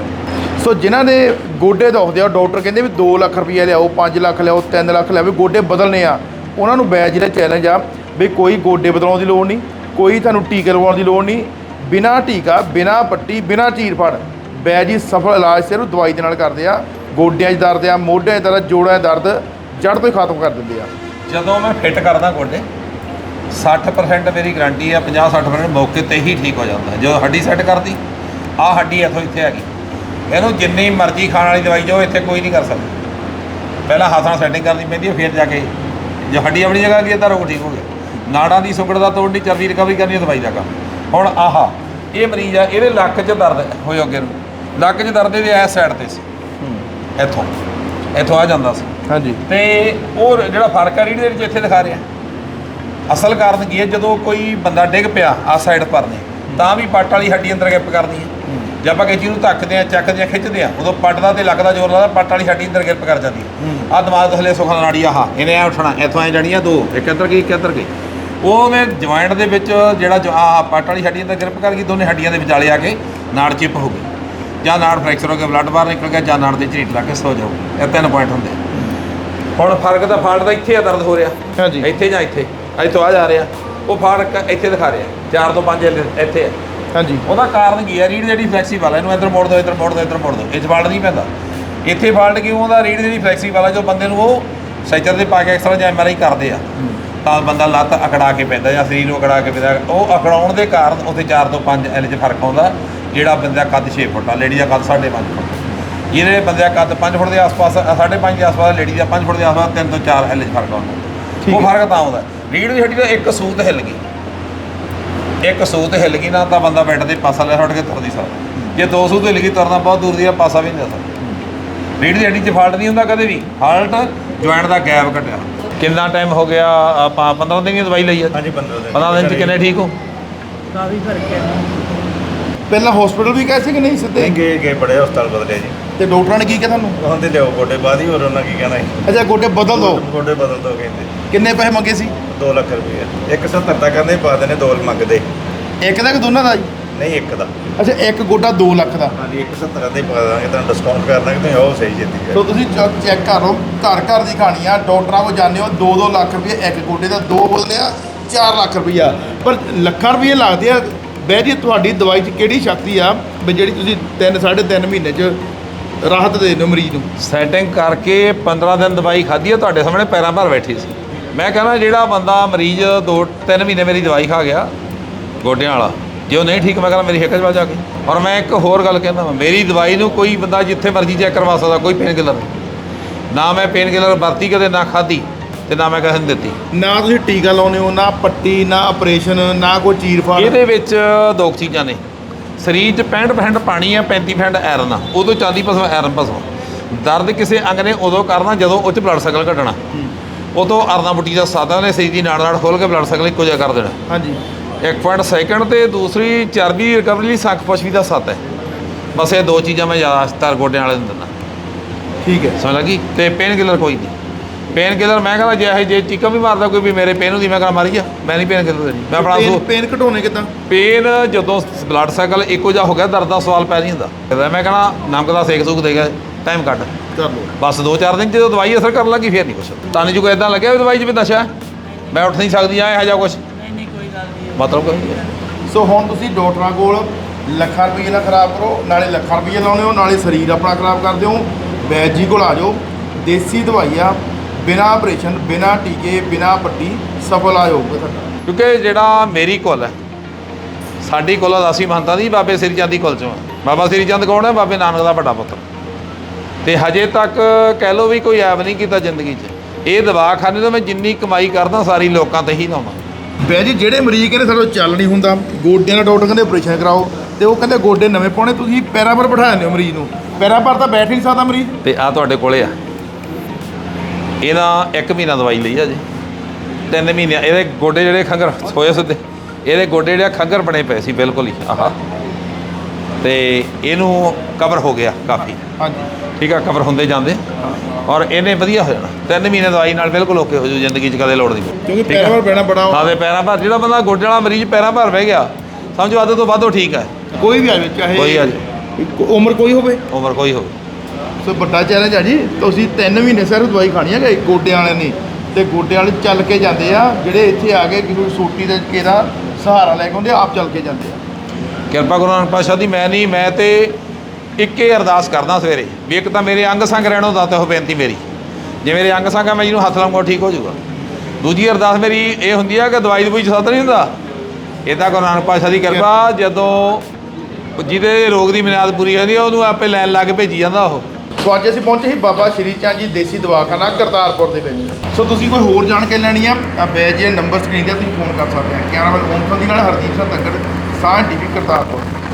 ਸੋ ਜਿਨ੍ਹਾਂ ਦੇ ਗੋਡੇ ਦੁਖਦੇ ਆ ਡਾਕਟਰ ਕਹਿੰਦੇ ਵੀ 2 ਲੱਖ ਰੁਪਏ ਲਿਆਓ 5 ਲੱਖ ਲਿਆਓ 3 ਲੱਖ ਲਿਆਓ, ਵੀ ਗੋਡੇ ਬਦਲਨੇ ਆ। ਉਹਨਾਂ ਨੂੰ ਬੈਜ ਦਾ ਚੈਲੰਜ ਆ ਵੀ ਕੋਈ ਗੋਡੇ ਬਦਲਾਉਣ ਦੀ ਲੋੜ ਨਹੀਂ, ਕੋਈ ਤੁਹਾਨੂੰ ਟੀਕੇ ਲਵਾਉਣ ਦੀ ਲੋੜ ਨਹੀਂ। ਬਿਨਾ ਟੀਕਾ, ਬਿਨਾ ਪੱਟੀ, ਬਿਨਾ ਚੀਰ ਫੜ ਬੈਜ ਹੀ ਸਫਲ ਇਲਾਜ ਸਿਰਫ ਦਵਾਈ ਦੇ ਨਾਲ ਕਰਦੇ ਆ। ਗੋਡਿਆਂ 'ਚ ਦਰਦ ਆ, ਮੋਢਿਆਂ 'ਚ ਦਰਦ, ਜੋੜਾਂ 'ਚ ਦਰਦ ਜੜ ਤੋਂ ਹੀ ਖਤਮ ਕਰ ਦਿੰਦੇ ਆ। ਜਦੋਂ ਮੈਂ ਫਿੱਟ ਕਰਦਾ ਗੋਡੇ 60% ਮੇਰੀ ਗਾਰੰਟੀ ਆ 50-60% ਮੌਕੇ ਤੇ ਹੀ ਠੀਕ ਹੋ ਜਾਂਦਾ। ਜਦੋਂ ਹੱਡੀ ਸੈੱਟ ਕਰਦੀ, ਆਹ ਹੱਡੀ ਇੱਥੋਂ ਇੱਥੇ ਆ ਗਈ। ਇਹਨੂੰ ਜਿੰਨੀ ਮਰਜ਼ੀ ਖਾਣ ਵਾਲੀ ਦਵਾਈ ਜਾਓ ਇੱਥੇ ਕੋਈ ਨਹੀਂ ਕਰ ਸਕਦਾ। ਪਹਿਲਾਂ ਹੱਥ ਨਾਲ ਸੈਟਿੰਗ ਕਰਨੀ ਪੈਂਦੀ ਹੈ ਫਿਰ ਜਾ ਕੇ ਜੋ ਹੱਡੀ ਆਪਣੀ ਜਗ੍ਹਾ ਗਈ ਤਾਂ ਰੋਗ ਠੀਕ ਹੋ ਗਿਆ। ਨਾੜਾਂ ਦੀ ਸੁੰਗੜ ਦਾ ਤੋੜਨੀ ਚਰਬੀ ਰਿਕਵਰੀ ਕਰਨੀ ਹੈ ਦਵਾਈ ਦਾ ਕੰਮ। ਹੁਣ ਆਹਾ ਇਹ ਮਰੀਜ਼ ਆ ਇਹਦੇ ਲੱਕ 'ਚ ਦਰਦ ਹੋਇਓ ਅੱਗੇ ਨੂੰ। ਲੱਕ 'ਚ ਦਰਦ ਇਹਦੇ ਐਸ ਸਾਈਡ ਤੇ ਸੀ। ਇੱਥੋਂ ਇੱਥੋਂ ਆ ਜਾਂਦਾ ਸੀ। ਹਾਂਜੀ। ਤੇ ਉਹ ਜਿਹੜਾ ਫ਼ਰਕ ਆ ਰੀੜ ਦੇ ਵਿੱਚ ਇੱਥੇ ਦਿਖਾ ਰਿਹਾ। ਅਸਲ ਕਾਰਨ ਕੀ ਹੈ ਜਦੋਂ ਕੋਈ ਬੰਦਾ ਡਿੱਗ ਪਿਆ ਆ ਸਾਈਡ ਪਰਨੇ ਤਾਂ ਵੀ ਪੱਟ ਵਾਲੀ ਹੱਡੀ ਅੰਦਰ ਗਿੱਪ ਕਰਦੀ ਹੈ। ਜੇ ਆਪਾਂ ਕਿਸੇ ਨੂੰ ਧੱਕਦੇ ਆ ਚੱਕਦੇ ਆ ਖਿੱਚਦੇ ਆ ਉਦੋਂ ਪੱਟ ਦਾ ਤੇ ਲੱਗਦਾ ਜ਼ੋਰ ਲੱਗਦਾ ਪੱਟ ਵਾਲੀ ਹੱਡੀ ਅੰਦਰ ਗਿੱਪ ਕਰ ਜਾਂਦੀ ਹੈ। ਆ ਦਿਮਾਗ ਥੱਲੇ ਸੁਖਾ ਨਾੜੀ ਆਹ ਇਹਨੇ ਐ ਉੱਠਣਾ ਇੱਥੋਂ ਐ ਜਾਣੀ ਆ ਦੋ ਇੱਕ ਇੱਧਰ ਗਈ ਇੱਕ ਇੱਧਰ ਗਈ। ਉਹਨੇ ਜੁਆਇੰਟ ਦੇ ਵਿੱਚ ਜਿਹੜਾ ਆਹ ਪੱਟ ਵਾਲੀ ਹੱਡੀ ਅੰਦਰ ਗਿਰਪ ਕਰ ਗਈ ਦੋਨੇ ਹੱਡੀਆਂ ਦੇ ਵਿਚਾਲੇ ਆ ਕੇ ਨਾੜ ਚਿਪ ਹੋ ਗਈ। ਜਾਂ ਨਾੜ ਫ੍ਰੈਕਚਰ ਹੋ ਗਿਆ ਬਲੱਡ ਬਾਹਰ ਨਿਕਲ ਗਿਆ ਜਾਂ ਨਾੜ ਦੇ ਝਰੀਟ ਲਾ ਕੇ ਸੋ ਜਾਓ ਇਹ ਤਿੰਨ ਪੁਆਇੰਟ ਹੁੰਦੇ ਆ। ਹੁਣ ਫ਼ਰਕ ਤਾਂ ਫਾਲਟ ਦਾ ਇੱਥੇ ਆ ਦਰਦ ਹੋ ਰਿਹਾ। ਹਾਂਜੀ। ਇੱਥੇ ਜਾਂ ਇੱਥੇ? ਇੱਥੋਂ ਆ ਜਾ ਰਿਹਾ ਉਹ ਫਾੜਕ ਇੱਥੇ ਦਿਖਾ ਰਿਹਾ। ਚਾਰ ਤੋਂ ਪੰਜ ਇੱਥੇ- ਇੱਥੇ ਹੈ ਹਾਂਜੀ। ਉਹਦਾ ਕਾਰਨ ਕੀ ਹੈ? ਰੀੜ ਜਿਹੜੀ ਫਲੈਕਸੀਬਲ ਹੈ ਇਹਨੂੰ ਇੱਧਰ ਮੋੜ ਦਿਓ ਇੱਧਰ ਮੋੜ ਦਿਓ ਇੱਧਰ ਮੋੜ ਦਿਓ। ਇਹ ਫਾਲਟ ਨਹੀਂ ਪੈਂਦਾ। ਇੱਥੇ ਫਾਲਟ ਕਿਉਂ ਉਹਦਾ ਰੀੜ ਜਿਹੜੀ ਫਲੈਕਸੀਬਲ ਹੈ ਜੋ ਬੰਦੇ ਨੂੰ ਉਹ ਸੈਚਰ ਦੇ ਪਾ ਕੇ ਐਕਸਰਾ ਜਾਂ ਐਮਆਰਆਈ ਕਰਦੇ ਆ। ਤਾਂ ਬੰਦਾ ਲੱਤ ਅਕੜਾ ਕੇ ਪੈਂਦਾ ਜਾਂ ਸਰੀਰ ਨੂੰ ਅਕੜਾ ਕੇ ਪੈਂਦਾ। ਉਹ ਅਕੜਾਉਣ ਦੇ ਕਾਰਨ ਉੱਥੇ 4 ਤੋਂ 5 ਐਲ 'ਚ ਫ਼ਰਕ ਆਉਂਦਾ ਜਿਹੜਾ ਬੰਦਾ ਕੱਦ 6 ਫੁੱਟ ਆ ਲੇਡੀ ਦਾ ਕੱਦ 5.5 ਫੁੱਟ। ਜਿਹਦੇ ਬੰਦੇ ਦਾ ਕੱਦ 5 ਫੁੱਟ ਦੇ ਆਸ-ਪਾਸ 5.5 ਦੇ ਆਸ-ਪਾਸ ਲੇਡੀ ਦਾ 5 ਫੁੱਟ ਦੇ ਆਸ-ਪਾਸ 3 ਤੋਂ 4 ਐਲ 'ਚ ਫ਼ਰਕ ਆਉਂਦਾ। ਉਹ। ਫ਼ਰਕ ਤਾਂ ਆਉਂਦਾ। ਰੀੜ ਦੀ ਹੱਡੀ ਦਾ ਇੱਕ ਸੂਤ ਹਿੱਲ ਗਈ। ਇੱਕ ਸੂਤ ਹਿੱਲ ਗਈ ਨਾ ਤਾਂ ਬੰਦਾ ਬੈੱਡ ਤੇ ਪਾਸਾ ਲੈ ਛੱਡ ਕੇ ਤੁਰ ਨਹੀਂ ਸਕਦਾ ਜੇ ਦੋ ਸੂਤ ਹਿੱਲ ਗਈ ਤੁਰਨਾ ਬਹੁਤ ਦੂਰ ਦੀ ਆ ਪਾਸਾ ਵੀ ਨਹੀਂ ਸਕਦਾ ਰੀੜ ਦੀ ਹੱਡੀ 'ਚ ਫਾਲਟ ਨਹੀਂ ਹੁੰਦਾ ਕਦੇ ਵੀ। ਫਾਲਟ ਜੁਆਇੰਟ ਦਾ ਗੈਪ ਘਟਿਆ ਕਿੰਨਾ ਟਾਈਮ ਹੋ ਗਿਆ? ਆਪਾਂ 15 ਦਿਨ ਦੀ ਦਵਾਈ ਲਈ ਆ? ਹਾਂਜੀ 15 ਦਿਨ। 15 ਦਿਨ 'ਚ ਕਿੰਨੇ ਠੀਕ ਹੋ? ਪਹਿਲਾਂ ਹਸਪੀਟਲ ਵੀ ਗਏ ਸੀ ਕਿ ਨਹੀਂ ਸਿੱਧੇ? ਗਏ ਗਏ ਬੜੇ ਹਸਪਤਾਲ ਬਦਲੇ ਜੀ। ਤੇ ਡਾਕਟਰਾਂ ਨੇ ਕੀ ਕਿਹਾ ਤੁਹਾਨੂੰ? ਉਹਦੇ ਲਿਓ ਗੋਡੇ ਬਾਦੀ ਹੋਰ ਉਹਨਾਂ ਕੀ ਕਹਿਣਾ ਅੱਛਾ ਗੋਡੇ ਬਦਲ ਦਿਓ ਗੋਡੇ ਬਦਲ ਦੋ ਕਹਿੰਦੇ। ਕਿੰਨੇ ਪੈਸੇ ਮੰਗੇ ਸੀ? 2 ਲੱਖ ਰੁਪਏ 170 ਤਾਂ ਕਹਿੰਦੇ ਪਾ ਦੇਣੇ ਦੋ ਮੰਗਦੇ। ਇੱਕ ਦਾ ਕਿ ਦੋਨਾਂ ਦਾ ਜੀ? ਨਹੀਂ ਇੱਕ ਦਾ। ਅੱਛਾ ਇੱਕ ਗੋਡਾ 2 ਲੱਖ ਦਾ। ਹਾਂਜੀ 170 ਦੇ ਪਾ ਦਾਂਗੇ ਤੁਹਾਨੂੰ ਡਿਸਕਾਊਂਟ ਕਰ ਦਾਂਗੇ ਤੁਸੀਂ ਉਹ ਸਹੀ ਜਿੱਤੀ ਸੋ ਤੁਸੀਂ ਚੈੱਕ ਕਰ ਲਓ ਘਰ ਘਰ ਦੀ ਕਹਾਣੀ ਆ ਡਾਕਟਰਾਂ ਕੋਲ ਜਾਂਦੇ ਹੋ 2-2 ਲੱਖ ਰੁਪਏ ਇੱਕ ਗੋਡੇ ਦਾ ਦੋ ਬੋਲਦੇ ਆ 4 ਲੱਖ ਰੁਪਈਆ। ਪਰ ਲੱਖਾਂ ਰੁਪਏ ਲੱਗਦੇ ਆ ਬਹਿ ਜੀ ਤੁਹਾਡੀ ਦਵਾਈ 'ਚ ਕਿਹੜੀ ਸ਼ਕਤੀ ਆ ਵੀ ਜਿਹੜੀ ਤੁਸੀਂ 3 3.5 ਮਹੀਨੇ 'ਚ ਰਾਹਤ ਦੇ ਦਿਓ ਮਰੀਜ਼ ਨੂੰ? ਸੈਟਿੰਗ ਕਰਕੇ 15 ਦਿਨ ਦਵਾਈ ਖਾਧੀ ਆ ਤੁਹਾਡੇ ਸਾਹਮਣੇ ਪੈਰਾਂ ਭਰ ਬੈਠੀ ਸੀ। ਮੈਂ ਕਹਿੰਦਾ ਜਿਹੜਾ ਬੰਦਾ ਮਰੀਜ਼ 2-3 ਮਹੀਨੇ ਮੇਰੀ ਦਵਾਈ ਖਾ ਗਿਆ ਗੋਡਿਆਂ ਵਾਲਾ ਜੇ ਉਹ ਨਹੀਂ ਠੀਕ ਮੈਂ ਕਹਿੰਦਾ ਮੇਰੀ ਹਿੱਕ 'ਚ ਵੱਜ ਜਾ ਕੇ ਔਰ ਮੈਂ ਇੱਕ ਹੋਰ ਗੱਲ ਕਹਿੰਦਾ ਮੇਰੀ ਦਵਾਈ ਨੂੰ ਕੋਈ ਬੰਦਾ ਜਿੱਥੇ ਮਰਜ਼ੀ ਚੈੱਕ ਕਰਵਾ ਸਕਦਾ ਕੋਈ ਪੇਨ ਕਿਲਰ ਨਾ ਮੈਂ ਪੇਨ ਕਿਲਰ ਵਰਤੀ ਕਦੇ ਨਾ ਖਾਧੀ ਤੇ ਨਾ ਮੈਂ ਨੂੰ ਦਿੱਤੀ। ਨਾ ਤੁਸੀਂ ਟੀਕਾ ਲਾਉਂਦੇ ਹੋ ਨਾ ਪੱਟੀ ਨਾ ਆਪਰੇਸ਼ਨ ਨਾ ਕੋਈ ਚੀਰ ਫਾੜ। ਇਹਦੇ ਵਿੱਚ ਦੋ ਚੀਜ਼ਾਂ ਨੇ। ਸਰੀਰ 'ਚ 65% ਪਾਣੀ ਆ 35% ਆਇਰਨ ਆ। ਉਦੋਂ ਚਾਂਦੀ ਭਸਮ ਆਇਰਨ ਭਸਮ ਦਰਦ ਕਿਸੇ ਅੰਗ ਨੇ ਉਦੋਂ ਕਰਨਾ ਜਦੋਂ ਉਹ 'ਚ ਬਲੱਡ ਸਰਕਲ ਘਟਣਾ ਉਦੋਂ ਅਰਨਾ ਬੁੱਟੀ ਦਾ ਸਾਦਾ ਨੇ ਸਰੀਰ ਦੀ ਨਾੜ ਨਾੜ ਖੋਲ ਕੇ ਬਲੱਡ ਸਰਕਲ ਇੱਕੋ ਜਿਹਾ ਕਰ ਦੇਣਾ। ਹਾਂਜੀ। ਇੱਕ ਪੁਆਇੰਟ ਸੈਕਿੰਡ ਤੇ ਦੂਸਰੀ ਚਰਬੀ ਰਿਕਵਰੀ ਲਈ ਸੱਖ ਪਸ਼ਵੀ ਦਾ ਸੱਤ ਹੈ। ਬਸ ਇਹ ਦੋ ਚੀਜ਼ਾਂ ਮੈਂ ਜ਼ਿਆਦਾਤਰ ਗੋਡਿਆਂ ਵਾਲੇ ਨੂੰ ਦਿੰਦਾ। ਠੀਕ ਹੈ। ਸਮਝ ਲੱਗੀ? ਤੇ ਪੇਨ ਕਿਲਰ ਕੋਈ ਨਹੀਂ। ਪੇਨ ਕਿਲਰ ਮੈਂ ਕਹਿੰਦਾ ਜੇ ਇਹ ਜੇ ਚੀਕਾ ਵੀ ਮਾਰਦਾ ਕੋਈ ਵੀ ਮੇਰੇ ਪੇਨ ਹੁੰਦੀ ਮੈਂ ਕਹਿੰਦਾ ਮਾਰੀ ਜਾ। ਮੈਂ ਨਹੀਂ ਪੇਨ ਕਿਲਰ ਦੇਣੀ ਮੈਂ ਆਪਣਾ ਪੇਨ ਸੋ ਪੇਨ ਘਟਾਉਣੇ ਕਿਦਾਂ? ਪੇਨ ਜਦੋਂ ਬਲੱਡ ਸਾਈਕਲ ਇੱਕੋ ਜਿਹਾ ਹੋ ਗਿਆ ਦਰਦ ਦਾ ਸਵਾਲ ਪੈ ਨਹੀਂ ਹੁੰਦਾ। ਮੈਂ ਕਹਣਾ ਨਮਕ ਦਾ ਸੇਕ ਸੂਕ ਦੇ ਗਿਆ ਟਾਈਮ ਕੱਢ। ਕਰ ਲਓ। ਬਸ 2-4 ਦਿਨ 'ਚ ਜਦੋਂ ਦਵਾਈ ਅਸਰ ਕਰਨ ਲੱਗੀ ਫਿਰ ਨਹੀਂ ਕੁਛ। ਤੁਹਾਨੂੰ ਜੋ ਇਦਾਂ ਲੱਗਿਆ ਵੀ ਦਵਾਈ 'ਚ ਵੀ ਨਸ਼ਾ ਹੈ? ਮੈਂ ਉੱਠ ਨਹੀਂ ਸਕਦੀ ਆ ਇਹੋ ਜਿਹਾ ਕੁਛ? ਨਹੀਂ ਨਹੀਂ ਕੋਈ ਗੱਲ ਨਹੀਂ। ਮਤਲਬ ਕੋਈ ਨਹੀਂ ਹੈ। ਸੋ ਹੁਣ ਤੁਸੀਂ ਡਾਕਟਰਾਂ ਕੋਲ ਲੱਖਾਂ ਰੁਪਏ ਨਾਲ ਖਰਾਬ ਕਰੋ ਨਾਲੇ ਲੱਖਾਂ ਰੁਪਏ ਲਾਉਣੇ ਹੋ ਨਾਲੇ ਸਰੀਰ ਆਪਣਾ ਖਰਾਬ ਕਰਦੇ ਹੋ ਵੈਦ ਜੀ ਕੋਲ ਆ ਜਾਓ। ਦੇਸੀ ਦਵਾਈ ਆ ਬਿਨਾ ਆਪਰੇਸ਼ਨ ਬਿਨਾ ਟੀਕੇ ਬਿਨਾ ਪੱਟੀ ਸਫਲ ਆ ਜਾਊਗਾ ਤੁਹਾਡਾ। ਕਿਉਂਕਿ ਜਿਹੜਾ ਮੇਰੀ ਕੁਲ ਹੈ ਸਾਡੀ ਕੁਲ ਅਦਾਸੀ ਮਹੰਤਾਂ ਦੀ ਬਾਬੇ ਸ੍ਰੀ ਚੰਦ ਦੀ ਕੁਲ ਚੋਂ। ਬਾਬਾ ਸ੍ਰੀ ਚੰਦ ਕੌਣ ਹੈ? ਬਾਬੇ ਨਾਨਕ ਦਾ ਵੱਡਾ ਪੁੱਤਰ। ਤੇ ਹਜੇ ਤੱਕ ਕਹਿ ਲੋ ਵੀ ਕੋਈ ਐਬ ਨਹੀਂ ਕੀਤਾ ਜ਼ਿੰਦਗੀ 'ਚ। ਇਹ ਦਵਾਖਾਨੇ ਤੋਂ ਮੈਂ ਜਿੰਨੀ ਕਮਾਈ ਕਰਦਾ ਸਾਰੀ ਲੋਕਾਂ ਤੇ ਹੀ ਲਾਉਣਾ ਵੈਦ ਜੀ ਜਿਹੜੇ ਮਰੀਜ਼ ਕਹਿੰਦੇ ਸਾਡੇ ਤੋਂ ਚੱਲ ਨਹੀਂ ਹੁੰਦਾ ਗੋਡਿਆਂ ਦਾ ਡਾਕਟਰ ਕਹਿੰਦੇ ਆਪਰੇਸ਼ਨ ਕਰਾਓ ਤੇ ਉਹ ਕਹਿੰਦੇ ਗੋਡੇ ਨਵੇਂ ਪਾਉਣੇ ਤੁਸੀਂ ਪੈਰਾਂ ਪਰ ਬਿਠਾ ਦਿੰਦੇ ਹੋ ਮਰੀਜ਼ ਨੂੰ। ਪੈਰਾਂ ਪਰ ਤਾਂ ਬੈਠ ਨਹੀਂ ਸਕਦਾ ਮਰੀਜ਼। ਤੇ ਆ ਤੁਹਾਡੇ ਕੋਲੇ ਆ। ਇਹਦਾ 1 ਮਹੀਨਾ ਦਵਾਈ ਲਈ ਆ ਜੀ। ਤਿੰਨ ਮਹੀਨੇ ਇਹਦੇ ਗੋਡੇ ਜਿਹੜੇ ਖੰਗਰ ਸੋਏ ਸਿੱਧੇ ਇਹਦੇ ਗੋਡੇ ਜਿਹੜੇ ਖੰਗਰ ਬਣੇ ਪਏ ਸੀ ਬਿਲਕੁਲ ਹੀ ਆਹ। ਤੇ ਇਹਨੂੰ ਕਵਰ ਹੋ ਗਿਆ ਕਾਫੀ। ਹਾਂਜੀ। ਠੀਕ ਆ ਕਵਰ ਹੁੰਦੇ ਜਾਂਦੇ। ਔਰ ਇਹਨੇ ਵਧੀਆ ਹੋ ਜਾਣਾ। ਤਿੰਨ ਮਹੀਨੇ ਦਵਾਈ ਨਾਲ ਬਿਲਕੁਲ ਓਕੇ ਹੋ ਜੂ ਜ਼ਿੰਦਗੀ 'ਚ ਕਦੇ ਲੋੜ ਨਹੀਂ ਕਿਉਂਕਿ ਠੀਕ ਆ? ਪੈਰਾਂ ਪਰ ਬਹਿਣਾ ਬੜਾ ਹਾਂ ਤੇ ਪੈਰਾਂ ਭਰ ਜਿਹੜਾ ਬੰਦਾ ਗੋਡੇ ਵਾਲਾ ਮਰੀਜ਼ ਪੈਰਾਂ ਭਰ ਬਹਿ ਗਿਆ ਸਮਝੋ ਅੱਧ ਤੋਂ ਵੱਧ ਉਹ ਠੀਕ ਹੈ ਕੋਈ ਵੀ ਆਵੇ ਚਾਹੇ ਕੋਈ ਆ ਉਮਰ ਕੋਈ ਹੋਵੇ। ਉਮਰ ਕੋਈ ਹੋਵੇ। ਸੋ ਵੱਡਾ ਚੈਲੰਜ ਆ ਜੀ। ਤੁਸੀਂ 3 ਮਹੀਨੇ ਸਿਰ ਦਵਾਈ ਖਾਣੀ ਹੈ ਗੋਡਿਆਂ ਵਾਲਿਆਂ ਨੇ ਤੇ ਗੋਡਿਆਂ ਵਾਲੇ ਚੱਲ ਕੇ ਜਾਂਦੇ ਆ ਜਿਹੜੇ ਇੱਥੇ ਆ ਕੇ ਕਿਸੇ ਸੂਟੀ ਦੇ ਕਿਹਦਾ ਸਹਾਰਾ ਲੈ ਕੇ ਆਉਂਦੇ ਆ, ਆਪ ਚੱਲ ਕੇ ਜਾਂਦੇ ਆ। ਕਿਰਪਾ ਗੁਰੂ ਨਾਨਕ ਪਾਤਸ਼ਾਹ ਦੀ, ਮੈਂ ਨਹੀਂ, ਮੈਂ ਤੇ ਇੱਕੇ ਅਰਦਾਸ ਕਰਦਾ ਸਵੇਰੇ ਵੀ ਇੱਕ ਤਾਂ ਮੇਰੇ ਅੰਗ ਸੰਗ ਰਹਿਣੋਂ ਦਾ ਤੇ ਉਹ ਬੇਨਤੀ ਮੇਰੀ। ਜੇ ਮੇਰੇ ਅੰਗ ਸੰਗ ਆ, ਮੈਂ ਜਿਹਨੂੰ ਹੱਥ ਲਾਉਂਗਾ ਠੀਕ ਹੋ ਜਾਊਗਾ। ਦੂਜੀ ਅਰਦਾਸ ਮੇਰੀ ਇਹ ਹੁੰਦੀ ਆ ਕਿ ਦਵਾਈ ਦਵਾਈ ਸੱਤ ਨਹੀਂ ਹੁੰਦਾ? ਇਹ ਤਾਂ ਗੁਰੂ ਨਾਨਕ ਪਾਤਸ਼ਾਹ ਦੀ ਕਿਰਪਾ, ਜਦੋਂ ਜਿਹਦੇ ਰੋਗ ਦੀ ਮਿਆਦ ਪੂਰੀ ਹੁੰਦੀ ਆ, ਉਹਨੂੰ ਆਪੇ ਲੈਣ ਲਾ ਕੇ ਭੇਜੀ ਜਾਂਦਾ ਉਹ। ਸੋ ਅੱਜ ਅਸੀਂ ਪਹੁੰਚੇ ਸੀ ਬਾਬਾ ਸ਼੍ਰੀ ਚੰਦ ਜੀ ਦੇਸੀ ਦਵਾਖਾਨਾ, ਕਰਤਾਰਪੁਰ ਦੇ ਵਿੱਚ। ਸੋ ਤੁਸੀਂ ਕੋਈ ਹੋਰ ਜਾਣਕਾਰੀ ਲੈਣੀ ਆ ਆ ਬੈਜ ਦੇ ਨੰਬਰ ਸਕਰੀਨ ਤੇ ਤੁਸੀਂ ਫੋਨ ਕਰ ਸਕਦੇ ਆ। ਕੈਮਰਾਮੈਨ ਓਮ ਸੰਧੀ ਨਾਲ ਹਰਦੀਪ ਸਿੰਘ ਤੱਕੜ ਸਾਇੰਟਿਫਿਕ ਕਰਤਾਰਪੁਰ